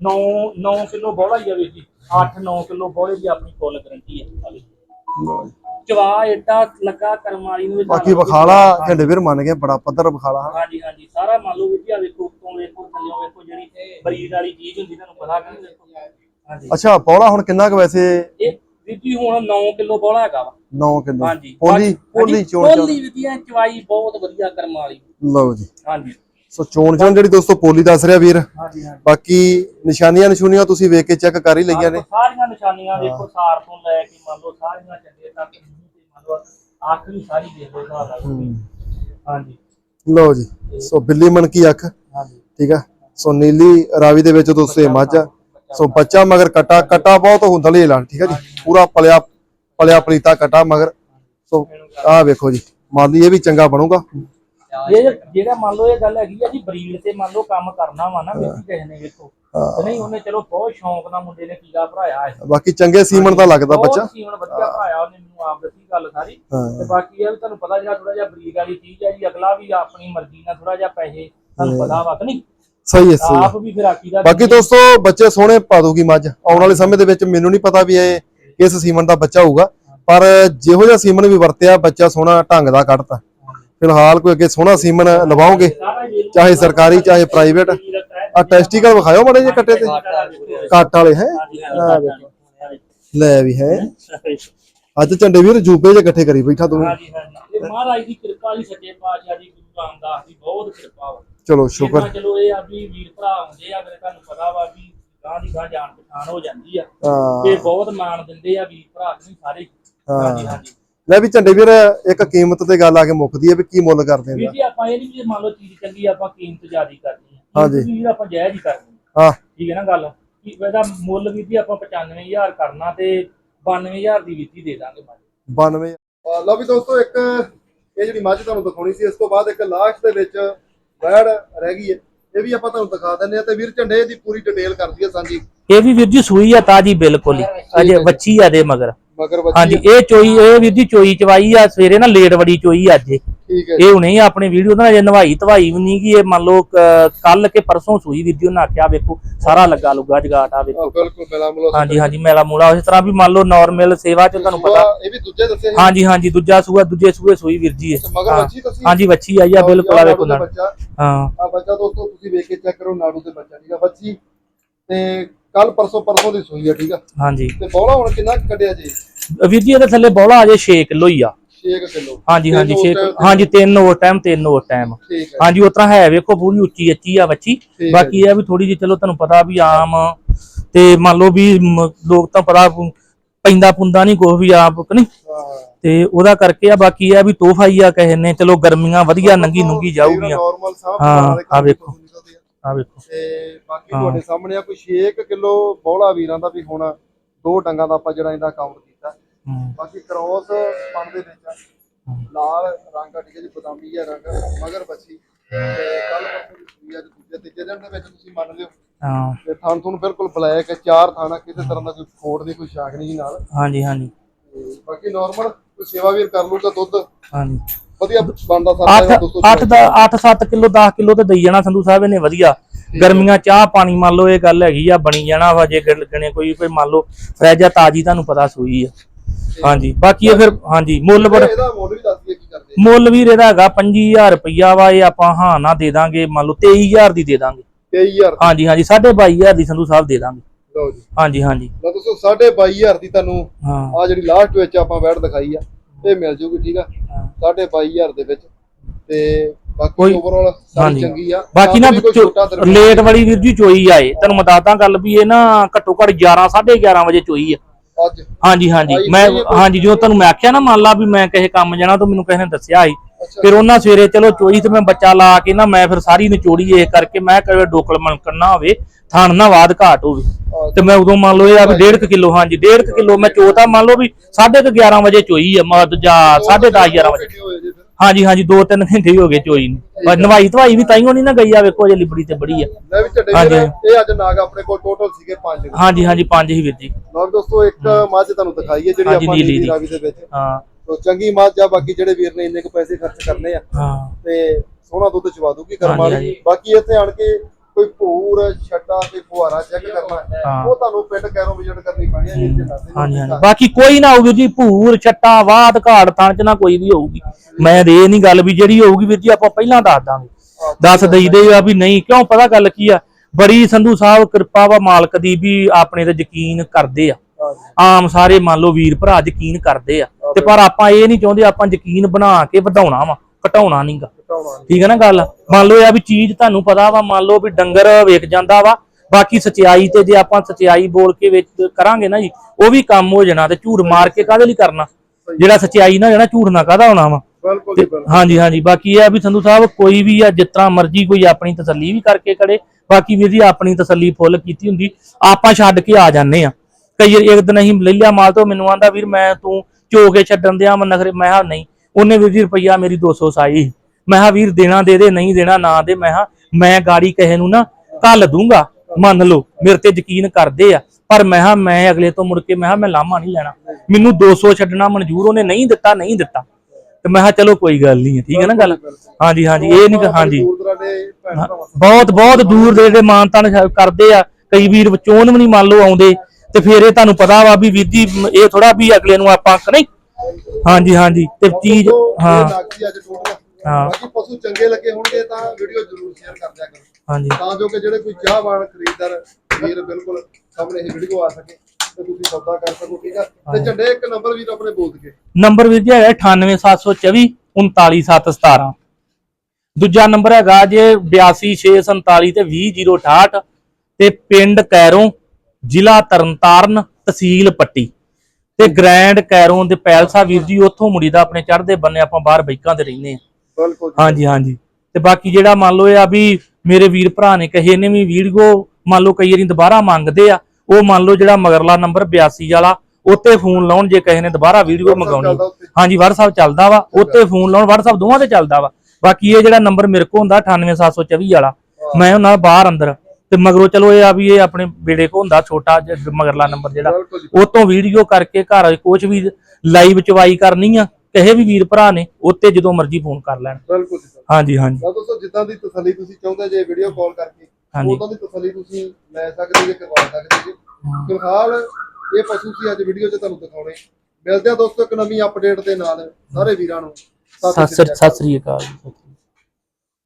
9 9 ਕਿਲੋ ਬੋਲਾ ਹੀ ਆ ਵੀਰ ਜੀ। 8 9 ਕਿਲੋ ਬੋਲੇ ਦੀ ਆਪਣੀ ਫੁੱਲ ਗਰੰਟੀ ਹੈ ਹਾਲੇ। ਨਹੀਂ ਚਵਾ ਏਡਾ ਲੱਗਾ ਕਰਮ ਵਾਲੀ ਨੂੰ ਵੀ ਬਾਕੀ ਨਾਲ ਵਿਖਾਲਾ ਝੰਡੇ ਵੀਰ ਮੰਨ ਗਏ ਬੜਾ ਪੱਧਰ ਵਿਖਾਲਾ। ਹਾਂਜੀ ਹਾਂਜੀ ਸਾਰਾ ਮੰਨ ਲਓ ਵੀ ਆ ਵੇਖੋ ਉੱਤੋਂ ਵੇਖੋ ਥੱਲਿਓਂ ਵੇਖੋ ਜਿਹੜੀ ਬਰੀਡ ਵਾਲੀ ਚੀਜ਼ ਹੁੰਦੀ ਤੁਹਾਨੂੰ ਪਤਾ ਕਿ ਨਹੀਂ ਵੇਖੋ। ਹਾਂਜੀ। ਅੱਛਾ ਪੌਲਾ ਹੁਣ ਕਿੰਨਾ ਕੁ ਵੈਸੇ? ਇਹ ਹੁਣ 9 ਕਿਲੋ ਬੋਲਾ ਹੈਗਾ ਵਾ। 9 ਕਿਲੋ। ਹਾਂਜੀ। ਪੋਲੀ ਹਾਂਜੀ, ਪੋਲੀ ਚੋਣ ਚੋਣ ਪੋਲੀ ਵਧੀਆ ਚਵਾਈ ਬਹੁਤ ਵਧੀਆ ਕਰਮ ਵਾਲੀ। ਲਓ ਜੀ। ਹਾਂਜੀ। ਸੋ ਚੋਣ ਚੋਣ ਜਿਹੜੀ ਦੋਸਤੋ ਪੋਲੀ ਦੱਸ ਰਿਹਾ ਵੀਰ ਹਾਂਜੀ ਹਾਂਜੀ। ਬਾਕੀ ਨਿਸ਼ਾਨੀਆਂ ਨਿਸ਼ੂਨੀਆਂ ਤੁਸੀਂ ਵੇਖ ਕੇ ਚੈੱਕ ਕਰ ਹੀ ਲਈਆਂ ਨੇ। ਸਾਰੀਆਂ ਨਿਸ਼ਾਨੀਆਂ ਦੇਖੋ ਸਾਰ ਤੋਂ ਲੈ ਕੇ ਮੰਨ ਲਓ ਸਾਰੀਆਂ ਚੰਗੇ ਤੱਕ ਮੰਨ ਲਓ ਆਖਰੀ ਸਾਰੀ ਦੇਖ ਲਓ ਨਾਲ ਹਾਂਜੀ। ਲਓ ਜੀ ਸੋ ਬਿੱਲੀ ਮਣਕੀ ਅੱਖ ਹਾਂਜੀ। ਠੀਕ ਆ? ਸੋ ਨੀਲੀ ਰਾਵੀ ਦੇ ਵਿੱਚ ਦੋਸਤੋ ਮੱਝ ਸੋ ਬੱਚਾ ਮਗਰ ਕਟਾ ਕਟਾ ਬਹੁਤ ਹੁੰਦਲੇ ਲਾ ਠੀਕ ਆ ਜੀ? ਪੂਰਾ ਪਲਿਆ ਪਲਿਆ ਪਲੀਤਾ ਕਟਾ ਮਗਰ। ਸੋ ਆਹ ਵੇਖੋ ਜੀ ਮਾਲੀ ਇਹ ਵੀ ਚੰਗਾ ਬਣੂਗਾ। ਇਹ ਜਿਹੜਾ ਮੰਨ ਲਓ ਇਹ ਗੱਲ ਹੈਗੀ ਆ ਜੀ ਬਰੀਡ ਤੇ ਮੰਨ ਲਓ ਕੰਮ ਕਰਨਾ ਵਾ ਨਾ ਵੀ ਕਿਸੇ ਨੇ ਵੇਖੋ। ਤੇ ਨਹੀਂ ਉਹਨੇ ਚਲੋ ਬਹੁਤ ਸ਼ੌਂਕ ਨਾਲ ਮੁੰਡੇ ਨੇ ਕੀੜਾ ਭਰਾਇਆ ਹੈ। ਬਾਕੀ ਚੰਗੇ ਸੀਮਨ ਦਾ ਲੱਗਦਾ ਬੱਚਾ। ਸੀਮਨ ਵਧੀਆ ਭਰਾਇਆ ਉਹਨੇ ਮੈਨੂੰ ਆਪ ਦੱਸੀ ਗੱਲ ਸਾਰੀ। ਤੇ ਬਾਕੀ ਇਹ ਤੁਹਾਨੂੰ ਪਤਾ ਜਿਹੜਾ ਥੋੜਾ ਜਿਹਾ ਬਰੀਡ ਵਾਲੀ ਚੀਜ਼ ਹੈ ਜੀ ਅਗਲਾ ਵੀ ਆਪਣੀ ਮਰਜ਼ੀ ਨਾਲ ਥੋੜਾ ਜਿਹਾ ਪੈਸੇ ਤੁਹਾਨੂੰ ਪਤਾ ਵਾ ਕਿ ਨਹੀਂ? ਸਹੀ ਹੈ ਸਹੀ। ਆਪ ਵੀ ਫਿਰ ਆਕੀ ਦਾ ਬਾਕੀ ਦੋਸਤੋ ਬੱਚੇ ਸੋਹਣੇ ਪਾ ਦੂਗੀ ਮੱਝ। ਆਉਣ ਵਾਲੇ ਸਮੇਂ ਦੇ ਵਿੱਚ ਮੈਨੂੰ ਨਹੀਂ ਪਤਾ ਵੀ ਇਹ ਕਿਸ ਸੀਮਨ ਦਾ ਬੱਚਾ ਹੋਊਗਾ। ਪਰ ਜਿਹੋ ਜਿਹਾ ਸੀਮਨ ਵੀ ਵਰਤਿਆ ਬੱਚਾ ਸੋਹਣਾ ਢੰਗ ਦਾ ਕੱਢਤਾ। ਫਿਲਹਾਲ ਕੋਈ ਅੱਗੇ ਸੋਹਣਾ ਸੀਮਨ ਲਵਾਓਗੇ? ਚਾਹੇ ਸਰਕਾਰੀ ਚਾਹੇ ਪ੍ਰਾਈਵੇਟ ਆ ਟੈਸਟੀਕਲ ਵਿਖਾਇਓ ਮੜੇ ਜੇ ਕੱਟੇ ਤੇ। ਕੱਟ ਵਾਲੇ ਹੈ? ਲੈ ਵੀ ਹੈ? ਅੱਜ ਝੰਡੇ ਵੀਰ ਜੂਬੇ ਜੇ ਇਕੱਠੇ ਕਰੀ ਬੈਠਾ ਤੂੰ ਹਾਂਜੀ ਹਾਂਜੀ। ਇਹ ਮਹਾਰਾਜ ਦੀ ਕਿਰਪਾ ਜੀ ਸੱਚੇ ਪਾਤਸ਼ਾਹ ਦੀ ਗੁਰੂ ਰਾਮਦਾਸ ਦੀ ਬਹੁਤ ਕਿਰਪਾ ਵਾ। ਚਲੋ ਸ਼ੁਕਰ। ਚਲੋ ਇਹ ਆ ਵੀ ਵੀਰ ਭਰਾ ਆਉਂਦੇ ਆ ਅਗਰ ਤੁਹਾਨੂੰ ਪਤਾ ਵਾ ਵੀ ਗਾਂ ਦੀ ਗਾਂ ਜਾਣ ਪਛਾਣ ਹੋ ਜਾਂਦੀ ਆ। ਤੇ ਬਹੁਤ ਮਾਣ ਦਿੰਦੇ ਆ ਵੀਰ ਭਰਾ ਨਹੀਂ ਸਾਰੇ। ਹਾਂਜੀ ਹਾਂਜੀ। ਲੈ ਵੀ ਝੰਡੇ ਵੀਰ ਇੱਕ ਕੀਮਤ ਤੇ ਗੱਲ ਆ ਕੇ ਮੁੱਕਦੀ ਹੈ ਵੀ ਕੀ ਮੁੱਲ ਕਰਦੇ ਵੀਰ ਆ ਜੀ ਆਪਾਂ ਇਹ ਨਹੀਂ ਜੇ ਮੰਨ ਲਓ ਚੀਜ਼ ਚੰਗੀ ਆ, ਆਪਾਂ ਕੀਮਤ ਜ਼ਿਆਦੀ ਕਰਨੀ ਆ। ਹਾਂਜੀ। ਵੀਰ ਆਪਾਂ ਜਾਇਜ਼ ਹੀ ਕਰਨੀ ਆ। ਹਾਂ। ਠੀਕ ਹੈ ਨਾ ਗੱਲ? ਕਿ ਇਹਦਾ ਮੁੱਲ ਵੀ ਜੀ ਆਪਾਂ 95000 ਕਰਨਾ ਤੇ 92000 ਦੀ ਵਿੱਤੀ ਦੇ ਦਾਂਗੇ 'ਚ। 92 ਲਓ ਵੀ ਦੋਸਤੋ ਇੱਕ ਇਹ ਜਿਹੜੀ ਮੱਝ ਤੁਹਾਨੂੰ ਦਿਖਾਉਣੀ ਸੀ ਇਸ ਤੋਂ ਬਾਅਦ ਇੱਕ ਲਾਸਟ ਦੇ ਵਿੱਚ ਵੈੜ ਰਹਿ ਗਈ ਹੈ। ਇਹ ਵੀ ਆਪਾਂ ਤੁਹਾਨੂੰ ਦਿਖਾ ਦਿੰਦੇ ਆ ਤੇ ਵੀਰ ਝੰਡੇ ਦੀ ਪੂਰੀ ਡਿਟੇਲ ਕਰਦੀ ਹੈ ਸਾਂਝੀ। ਇਹ ਵੀ ਵੀਰ ਜੀ ਸੂਈ ਆ ਤਾਜੀ ਬਿਲਕੁਲ ਹੀ। ਅਜੇ ਬੱਚੀ ਆ ਦੇ ਮਗਰ। ਮਗਰ ਹਾਂਜੀ ਇਹ ਚੋਈ ਇਹ ਵੀਰ ਜੀ ਚੋਈ ਚਵਾਈ ਆ ਸਵੇਰੇ ਨਾ ਲੇਟ ਵੜੀ ਚੋਈ ਅੱਜ। ਇਹ ਠੀਕ ਹੈ ਇਹ ਹੁਣੇ ਹੀ ਆਪਣੇ ਵੀਡੀਓ ਨਾਲ ਅਜੇ ਨਵਾਈ ਧਵਾਈ ਵੀ ਨਹੀਂ ਕਿ ਇਹ ਮੰਨ ਲਓ ਕੱਲ ਕੇ ਪਰਸੋਂ ਸੂਈ ਵੀਰ ਜੀ ਉਹਨਾਂ ਆਖਿਆ ਵੇਖੋ ਸਾਰਾ ਲੱਗਾ ਲੁੱਗਾ ਜਗਾਟ ਆ ਵੇਖੋ। ਬਿਲਕੁਲ ਮੇਲਾ ਮੁਲਾ ਹਾਂਜੀ ਹਾਂਜੀ ਮੇਲਾ ਮੂਲਾ ਉਸ ਤਰ੍ਹਾਂ ਵੀ ਮੰਨ ਲਓ ਨਾਰਮਲ ਸੇਵਾ ਚ ਤੁਹਾਨੂੰ ਪਤਾ। ਇਹ ਵੀ ਦੂਜੇ ਦੱਸੇ ਸੀ ਹਾਂਜੀ ਹਾਂਜੀ ਦੂਜਾ ਸੂਆ ਦੂਜੇ ਸੂਏ ਸੂਈ ਵੀਰ ਜੀ ਮਗਰ ਤੁਸੀਂ? ਹਾਂਜੀ ਬੱਚੀ ਆਈ ਆ ਬਿਲਕੁਲ ਆ ਵੇਖੋ ਨਾਲ ਹਾਂ। ਆ ਬੱਚਾ ਦੋਸਤੋ ਤੁਸੀਂ ਵੇਖ ਕੇ ਚੈੱਕ ਕਰੋ ਨਾੜੂ ਤੇ ਬੱਚਾ ਠੀਕ ਆ ਬੱਚੀ ਤੇ ਕੱਲ ਪਰਸੋਂ ਪਰਸੋਂ ਦੀ ਸੂਈ ਆ ਠੀਕ ਆ? ਹਾਂਜੀ। ਤੇ ਬੋਲਾ ਹੁਣ ਕਿੰਨਾ ਕੁ ਕੱਢਿਆ ਜੀ? ਵੀਰ ਜੀ ਇਹਦੇ ਥੱਲੇ ਬੋਲਾ ਅਜੇ 6 ਕਿਲੋ ਹੀ ਆ। 6 ਕਿਲੋ। ਹਾਂਜੀ ਹਾਂਜੀ ਤਿੰਨ 6 ਉਸ time ਤੇ- ਹਾਂਜੀ ਤਿੰਨ ਉਸ ਟਾਈਮ ਤਿੰਨ ਉਸ ਟਾਈਮ ਠੀਕ ਹੈ ਹਾਂਜੀ ਉਤਰਾ ਹੈ ਵੇਖੋ ਪੂਰੀ ਉੱਚੀ ਅੱਚੀ ਆ ਬੱਚੀ। ਹੈ ਬਾਕੀ ਇਹ ਆ ਵੀ ਥੋੜੀ ਜਿਹੀ ਚਲੋ ਤੁਹਾਨੂੰ ਪਤਾ ਵੀ ਆਮ ਤੇ ਮੰਨ ਲਓ ਵੀ ਲੋਕ ਤਾਂ ਪਤਾ ਪੈਂਦਾ ਪੁੰਦਾ ਨਹੀਂ ਕੁਛ ਵੀ ਆਪ ਨਹੀਂ? ਤੇ ਉਹਦਾ ਕਰਕੇ ਆ ਬਾਕੀ ਇਹ ਆ ਵੀ ਤੋਹਫਾ ਹੀ ਆ ਕਹੇ ਨੇ। ਚਲੋ ਗਰਮੀਆਂ ਵਧੀਆ ਨੰਗੀ ਨੁੰਗੀ ਜਾਊਗੀਆਂ ਹਾਂ, ਆਹ ਵੇਖੋ। ਆ। ਵੇਖੋ। ਤੇ ਬਾਕੀ ਤੁਹਾਡੇ ਸਾਹਮਣੇ ਆ ਕੋਈ 6 ਕਿਲੋ ਬੋਲਾ ਵੀਰਾਂ ਦਾ ਵੀ ਹੁਣ ਦੋ ਡੰਗਾਂ ਦਾ ਆਪਾਂ ਜਿਹੜਾ ਇਹਦਾ ਕਾਊਂਟ ਕੀਤਾ। ਹਮ, ਬਾਕੀ ਕ੍ਰੋਸ ਪਣ ਦੇ ਵਿੱਚ ਆ। ਲਾਲ ਰੰਗ ਆ ਠੀਕ ਹੈ ਜੀ ਬਦਾਮੀ ਜਿਹਾ ਰੰਗ ਮਗਰ ਬੱਚੀ ਤੇ ਕੱਲ ਪਰਸੋਂ ਦੀ ਸੂਈ ਆ ਜੀ ਦੂਜੇ ਤੀਜੇ ਦਿਨ ਦੇ ਵਿੱਚ ਤੁਸੀਂ ਮੰਨ ਲਿਓ। ਹਾਂ। ਤੇ ਥਣ ਤੁਹਾਨੂੰ ਬਿਲਕੁਲ ਬਲੈਕ ਹੈ ਚਾਰ ਥਾਣਾ ਕਿਸੇ ਤਰ੍ਹਾਂ ਦਾ ਕੋਈ ਖੋੜ ਨਹੀਂ ਕੋਈ ਸ਼ਾਕ ਨਹੀਂ ਜੀ ਨਾਲ। ਹਾਂਜੀ ਹਾਂਜੀ। ਤੇ ਬਾਕੀ ਨਾਰਮਲ ਕੋਈ ਸੇਵਾ ਵੀਰ ਕਰ ਲੂਗਾ ਦੁੱਧ। ਹਾਂਜੀ। ਵਧੀਆ ਬਣਦਾ ਸਾਡਾ 8 ਦੋਸਤੋ 8 ਦਾ 8 7 ਕਿਲੋ 10 ਕਿਲੋ ਤੇ ਦਈ ਜਾਣਾ ਸੰਧੂ ਸਾਹਿਬ ਇਹਨੇ ਵਧੀਆ। ਗਰਮੀਆਂ ਚਾਹ ਪਾਣੀ ਮੰਨ ਲਓ ਇਹ ਗੱਲ ਹੈਗੀ ਆ ਬਣੀ ਜਾਣਾ ਵਾ ਜੇ ਗਿਣ- ਕੋਈ ਕੋਈ ਮੰਨ ਲਓ ਫਰਿੱਜ ਆ ਤਾਜੀ ਤੁਹਾਨੂੰ ਪਤਾ ਸੂਈ ਆ। ਹਾਂਜੀ ਬਾਕੀ ਇਹ ਫਿਰ ਹਾਂਜੀ ਮੁੱਲ ਬੜਾ ਇਹਦਾ ਮੁੱਲ ਵੀ ਦੱਸ ਦਈਏ ਕੀ ਕਰਦੇ ਮੁੱਲ ਵੀਰ ਇਹਦਾ ਹੈਗਾ 25000 ਰੁਪਈਆ ਵਾ ਇਹ ਆਪਾਂ ਹਾਂ ਨਾ ਦੇ ਦਾਂਗੇ ਮੰਨ ਲਓ 23000 ਦੀ ਦੇ ਦਾਂਗੇ। 23000 ਹਾਂਜੀ ਹਾਂਜੀ 22500 ਦੀ ਸੰਧੂ ਸਾਹਿਬ ਦੇ ਦਾਂਗੇ। ਲਓ ਜੀ। ਹਾਂਜੀ ਹਾਂਜੀ। ਲਓ ਦੋਸਤੋ 22500 ਦੀ ਤੁਹਾਨੂੰ ਆ ਜਿਹੜੀ ਲਾਸਟ ਵਿੱਚ ਆਪਾਂ ਵੈਟ ਦਿਖਾਈ ਆ। ਇਹ ਮਿਲ ਜੂਗੀ ਠੀਕ ਆ? ਹਾਂ। 22500 ਦੇ ਵਿੱਚ। ਤੇ ਬਾਕੀ ਓਵਰਆਲ ਸਾਰੀ। ਚੰਗੀ ਆ। ਬਾਕੀ ਨਾ ਲੇਟ ਵਾਲੀ ਵੀਰ ਜੀ ਚੋਈ ਆਏ। ਤੁਹਾਨੂੰ ਮੈਂ ਦੱਸਦਾ ਗੱਲ ਵੀ ਇਹ ਨਾ ਘੱਟੋ ਘੱਟ 11 11:30 ਵਜੇ ਚੋਈ ਆ। ਅੱਜ। ਹਾਂਜੀ ਹਾਂਜੀ। ਮੈਂ ਹਾਂਜੀ ਜਦੋਂ ਤੁਹਾਨੂੰ ਮੈਂ ਆਖਿਆ ਨਾ ਮੰਨ ਲਾ ਵੀ ਮੈਂ ਕਿਸੇ ਕੰਮ ਜਾਣਾ ਤਾਂ ਮੈਨੂੰ ਕਿਸੇ ਨੇ ਦੱਸਿਆ ਸੀ। ਫਿਰ ਉਹਨਾਂ ਸਵੇਰੇ ਚਲੋ ਚੋਈ ਤੇ ਮੈਂ ਬੱਚਾ ਲਾ ਕੇ ਨਾ ਮੈਂ ਫਿਰ ਸਾਰੀ ਨਿਚੋੜੀ ਇਹ ਕਰਕੇ ਮੈਂ ਕਦੇ ਡੋਕਲ ਮਣਕਣ ਨਾ ਹੋਵੇ ਥਾਣ ਨਾ ਬਾਦ ਘਾਟ ਹੋਵੇ। ਤੇ ਮੈਂ ਉਦੋਂ ਮੰਨ ਲਓ ਇਹ ਆ ਵੀ 1.5 ਕਿਲੋ ਹਾਂਜੀ 1.5 ਕਿਲੋ ਮੈਂ ਚੋਤਾ ਮੰਨ ਲਓ ਵੀ 11:30 ਵਜੇ ਚੋਈ ਆ ਮਦ ਜਾਂ 10:30 11 ਵਜੇ। ਹਾਂਜੀ ਹਾਂਜੀ 2-3 ਘੰਟੇ ਹੀ ਹੋ ਗਏ ਚੋਈ ਨੂੰ। ਪਰ ਨਵਾਈ ਧਵਾਈ ਵੀ ਤਾਈਓ ਨਹੀਂ ਨਾ ਗਈ ਆ ਵੇਖੋ ਜੇ ਲਿਬੜੀ ਤੇ ਬੜੀ ਆ। ਲੈ ਵੀ ਹਾਂਜੀ। ਵੀਰ ਇਹ ਅੱਜ ਨਾਗ ਆਪਣੇ ਕੋਲ ਟੋਟਲ ਸੀਗੇ 5 ਹਾਂਜੀ ਹਾਂਜੀ ਪੰਜ ਹੀ ਵੀਰ ਜੀ। ਲਓ ਵੀ ਦੋਸਤੋ ਇੱਕ ਮੱਝ ਤੁਹਾਨੂੰ ਦਿਖਾਈ ਹੈ ਜਿਹੜੀ ਹਾਂਜੀ, ਆਪਾਂ ਨੀਲੀ ਨੀਲੀ ਦੀ। ਰਾਵੀ ਦੇ ਵਿੱਚ। ਹਾਂ। ਤੋ ਚੰਗੀ ਮੱਝ ਆ ਬਾਕੀ ਜਿਹੜੇ ਵੀਰ ਨੇ ਇੰਨੇ ਕੁ ਪੈਸੇ ਖਰਚ ਕਰਨੇ ਆ। ਹਾਂ। ਤੇ ਸੋਹਣਾ ਦੁੱਧ ਚਵਾ ਦੂਗੀ ਕਰਮ ਹਾਂਜੀ, ਵਾਲੀ ਹਾਂਜੀ। ਬਾਕੀ ਇੱਥੇ ਆਣ ਕੇ ਕੋਈ ਭੂਰ ਛੱਟਾ ਤੇ ਫੁਹਾਰਾ ਚੈੱਕ ਕਰਨਾ ਹਾਂ। ਉਹ ਤੁਹਾਨੂੰ ਪਿੰਡ ਕੈਰੋਂ ਵਿਜ਼ਿਟ ਕਰਨੀ ਪੈਣੀ ਹੈ ਵੀਰ ਜੀ ਦੱਸਦੇ ਹਾਂਜੀ ਹਾਂਜੀ। ਬਾਕੀ ਕੋਈ ਨਾ ਹੋਊਗੀ ਜੀ ਭੂਰ ਛੱਟਾ ਵਾਦ ਘਾੜ ਥਣ ਚ ਨਾ ਕੋਈ ਵੀ ਹੋਊਗੀ। ਮੈਂ ਦੇ ਇਹ ਨਹੀਂ ਗੱਲ ਵੀ ਜਿਹੜੀ ਹੋਊਗੀ ਵੀਰ ਜੀ ਆਪਾਂ ਪਹਿਲਾਂ ਦੱਸ ਦਾਂਗੇ। ਦੱਸ ਦਈਦੇ ਆ ਵੀ ਨਹੀਂ ਕਿਉਂ? ਪਤਾ ਗੱਲ ਕੀ ਆ? ਬੜੀ ਸੰਧੂ ਸਾਹਿਬ ਕਿਰਪਾ ਵਾ ਮਾਲਕ ਦੀ ਵੀ ਆਪਣੇ ਤੇ ਯਕੀਨ ਕਰਦੇ ਆ। ਆਮ ਸਾਰੇ ਮੰਨ ਲਓ ਵੀਰ ਭਰਾ ਯਕੀਨ ਕਰਦੇ ਆ। ਤੇ ਪਰ ਆਪਾਂ ਇਹ ਨਹੀਂ ਚਾਹੁੰਦੇ ਆਪਾਂ ਯਕੀਨ ਬਣਾ ਕੇ ਵਧਾਉਣਾ ਵਾ ਘਟਾਉਣਾ ਨਹੀਂਗਾ। ਠੀਕ ਹੈ ਨਾ ਗੱਲ? ਮੰਨ ਲਓ ਇਹ ਆ ਵੀ ਚੀਜ਼ ਤੁਹਾਨੂੰ ਪਤਾ ਵਾ ਮੰਨ ਲਓ ਵੀ ਡੰਗਰ ਵੇਖ ਜਾਂਦਾ ਵਾ ਬਾਕੀ ਸਚਾਈ ਤੇ ਜੇ ਆਪਾਂ ਸਚਾਈ ਬੋਲ ਕੇ ਵਿੱਚ ਕਰਾਂਗੇ ਨਾ ਜੀ ਉਹ ਵੀ ਕੰਮ ਹੋ ਜਾਣਾ ਤੇ ਝੂਠ ਮਾਰ ਕੇ ਕਾਹਦੇ ਲਈ ਕਰਨਾ? ਜਿਹੜਾ ਸਚਾਈ ਨਾ ਜਾਣਾ ਝੂਠ ਨਾ ਕਾਹਦਾ ਹੋਣਾ ਵਾ? ਹਾਂਜੀ ਹਾਂਜੀ ਬਾਕੀ ਇਹ ਆ ਵੀ ਸੰਧੂ ਸਾਹਿਬ ਕੋਈ ਵੀ ਆ ਜਿਸ ਤਰ੍ਹਾਂ ਮਰਜ਼ੀ ਕੋਈ ਆਪਣੀ ਤਸੱਲੀ ਵੀ ਕਰਕੇ ਕਰੇ ਬਾਕੀ ਵੀਰ ਜੀ ਆਪਣੀ ਤਸੱਲੀ ਫੁੱਲ ਕੀਤੀ ਹੁੰਦੀ ਆਪਾਂ ਛੱਡ ਕੇ ਆ ਜਾਂਦੇ ਆ ਕਈ ਵਾਰੀ ਇੱਕ ਦਿਨ ਅਸੀਂ ਲੈ ਲਿਆ ਮਾਲ ਤੋਂ ਮੈਨੂੰ ਆਂਦਾ ਵੀਰ ਮੈਂ ਤੂੰ ਚੋ ਕੇ ਛੱਡਣ ਦਿਆਂ ਮੈਂ ਨਖਰੇ? ਮੈਂ ਕਿਹਾ ਨਹੀਂ ਉਹਨੇ ਵੀਰ ਜੀ ਰੁਪਈਆ ਮੇਰੀ 200 ਸਾਈ ਮੈਂ ਕਿਹਾ ਵੀਰ ਦੇਣਾ ਦੇ ਦੇ ਨਹੀਂ ਦੇਣਾ ਨਾ ਦੇ। ਮੈਂ ਕਿਹਾ ਮੈਂ ਗਾੜੀ ਕਹੇ ਨੂੰ ਨਾ ਕੱਲ ਦੂੰਗਾ। ਮੰਨ ਲਓ ਮੇਰੇ ਤੇ ਯਕੀਨ ਕਰਦੇ ਆ। ਪਰ ਮੈਂ ਕਿਹਾ ਮੈਂ ਅਗਲੇ ਤੋਂ ਮੁੜ ਕੇ ਮੈਂ ਕਿਹਾ ਮੈਂ ਲਾਮਾ ਨਹੀਂ ਲੈਣਾ। ਮੈਨੂੰ 200 ਛੱਡਣਾ ਮਨਜ਼ੂਰ ਉਹਨੇ ਨਹੀਂ ਦਿੱਤਾ ਨਹੀਂ ਦਿੱਤਾ। ਤੇ ਮੈਂ ਕਿਹਾ ਚਲੋ ਕੋਈ ਗੱਲ ਨਹੀਂ ਹੈ ਠੀਕ ਹੈ ਨਾ ਗੱਲ? ਹਾਂਜੀ ਹਾਂਜੀ ਇਹ ਨਹੀਂ ਕਿ ਹਾਂਜੀ। ਬਹੁਤ ਬਹੁਤ ਦੂਰ ਦੇ ਜਿਹੜੇ ਮਾਨਤਾਨ ਕਰਦੇ ਆ। ਕਈ ਵੀਰ ਵਿਚੋਂ ਵੀ ਨਹੀਂ ਮੰਨ ਲਓ ਆਉਂਦੇ। ਤੇ ਫਿਰ ਇਹ ਤੁਹਾਨੂੰ ਪਤਾ ਵਾ ਵੀ ਮ- ਇਹ ਥੋੜਾ ਵੀ ਅਗਲੇ ਨੂੰ ਆਪਾਂ ਨਹੀਂ? ਹਾਂਜੀ ਹਾਂਜੀ ਤੇ ਚੀਜ਼ ਹਾਂ। ਹਾਂ। ਬਾਕੀ ਪਸ਼ੂ ਚੰਗੇ ਲੱਗੇ ਹੋਣਗੇ ਤਾਂ ਵੀਡੀਓ ਜ਼ਰੂਰ ਸ਼ੇਅਰ ਕਰ ਦਿਆ ਕਰੋ। ਹਾਂਜੀ। ਤਾਂ ਜੋ ਕਿ ਜਿਹੜੇ ਕੋਈ ਚਾਹਵਾਨ ਖਰੀਦਦਾਰ ਵੀਰ ਬਿਲਕੁਲ ਸਾਹਮਣੇ ਇਹ ਵੀਡੀਓ ਆ ਸਕੇ ਤੇ ਤੁਸੀਂ ਸੌਦਾ ਕਰ ਸਕੋ ਠੀਕ ਆ? ਤੇ ਝੰਡੇ ਇੱਕ ਨੰਬਰ ਵੀਰ ਆਪਣੇ ਬੋਲ ਦਈਏ। ਨੰਬਰ ਵੀਰ ਜੀ ਹੈਗਾ 98724 39717 ਦੂਜਾ ਨੰਬਰ ਹੈਗਾ ਜੇ 82647 ਤੇ 20068 ਤੇ ਪਿੰਡ ਕੈਰੋਂ ਜ਼ਿਲ੍ਹਾ ਤਰਨਤਾਰਨ ਤਹਿਸੀਲ ਪੱਟੀ। ਤੇ ਗ੍ਰੈਂਡ ਕੈਰੋਂ ਦੇ ਪੈਲਸਾ ਵੀਰ ਜੀ ਉੱਥੋਂ ਮੁੜੀ ਦਾ ਆਪਣੇ ਚੜ੍ਹਦੇ ਬੰਨੇ ਆਪਾਂ ਬਾਹਰ ਬਾਈਕਾਂ ਤੇ ਰਹਿੰਦੇ ਆ ਬਿਲਕੁਲ। ਹਾਂਜੀ ਹਾਂਜੀ। ਤੇ ਬਾਕੀ ਜਿਹੜਾ ਮੰਨ ਲਓ ਇਹ ਆ ਵੀ ਮੇਰੇ ਵੀਰ ਭਰਾ ਨੇ ਕਹੇ ਨੇ ਵੀ ਵੀਡੀਓ ਮੰਨ ਲਓ ਕਈ ਵਾਰੀ ਦੁਬਾਰਾ ਮੰਗਦੇ ਆ ਉਹ ਮੰਨ ਲਓ ਜਿਹੜਾ ਮਗਰਲਾ ਨੰਬਰ 82 ਵਾਲਾ ਉੱਤੇ ਫੋਨ ਲਾਉਣ ਜੇ ਕਿਸੇ ਨੇ ਦੁਬਾਰਾ ਵੀਡੀਓ ਮੰਗਾਉਣੀ। ਹਾਂਜੀ WhatsApp ਚੱਲਦਾ ਵਾ ਉੱਤੇ ਫੋਨ ਲਾਉਣ WhatsApp ਦੋਵਾਂ ਤੇ ਚੱਲਦਾ ਵਾ। ਬਾਕੀ ਇਹ ਜਿਹੜਾ ਨੰਬਰ ਮੇਰੇ ਕੋਲ ਹੁੰਦਾ 98724 ਵਾਲਾ ਮੈਂ ਉਹਨਾਂ ਬਾਹਰ ਅੰਦਰ ਤੇ ਮਗਰੋਂ ਚਲੋ ਇਹ ਆ ਵੀ ਇਹ ਆਪਣੇ ਬੇੜੇ ਕੋ ਹੁੰਦਾ ਛੋਟਾ ਮਗਰਲਾ ਨੰਬਰ ਜਿਹੜਾ ਉਹ ਤੋਂ ਵੀਡੀਓ ਕਰਕੇ ਘਰ ਕੁਝ ਵੀ ਲਾਈਵ ਚਵਾਈ ਕਰਨੀ ਆ ਕਿਸੇ ਵੀ ਵੀਰ ਭਰਾ ਨੇ ਉੱਤੇ ਜਦੋਂ ਮਰਜ਼ੀ ਫੋਨ ਕਰ ਲੈਣ। ਬਿਲਕੁਲ ਜੀ ਸਰ ਹਾਂਜੀ ਹਾਂਜੀ। ਦੋਸਤੋ ਜਿੱਦਾਂ ਦੀ ਤਸੱਲੀ ਤੁਸੀਂ ਚਾਹੁੰਦੇ ਜੇ ਵੀਡੀਓ ਕਾਲ ਕਰਕੇ ਹਾਂਜੀ। ਉਦੋਂ ਦੀ ਤਸੱਲੀ ਤੁਸੀਂ ਲੈ ਸਕਦੇ ਜੇ ਕਰਵਾ ਸਕਦੇ ਜੇ। ਫਿਲਹਾਲ ਇਹ ਪਸ਼ੂ ਸੀ ਅੱਜ ਵੀਡੀਓ 'ਚ ਤੁਹਾਨੂੰ ਦਿਖਾਉਣੇ। ਮਿਲਦੇ ਆ ਦੋਸਤੋ ਇੱਕ ਨਵੀਂ ਅਪਡੇਟ ਦੇ ਨਾਲ ਸਾਰੇ ਵੀਰਾਂ ਨੂੰ। ਸਤਿ ਸ੍ਰੀ- ਸਤਿ ਸ੍ਰੀ ਅਕਾਲ। ਜੀ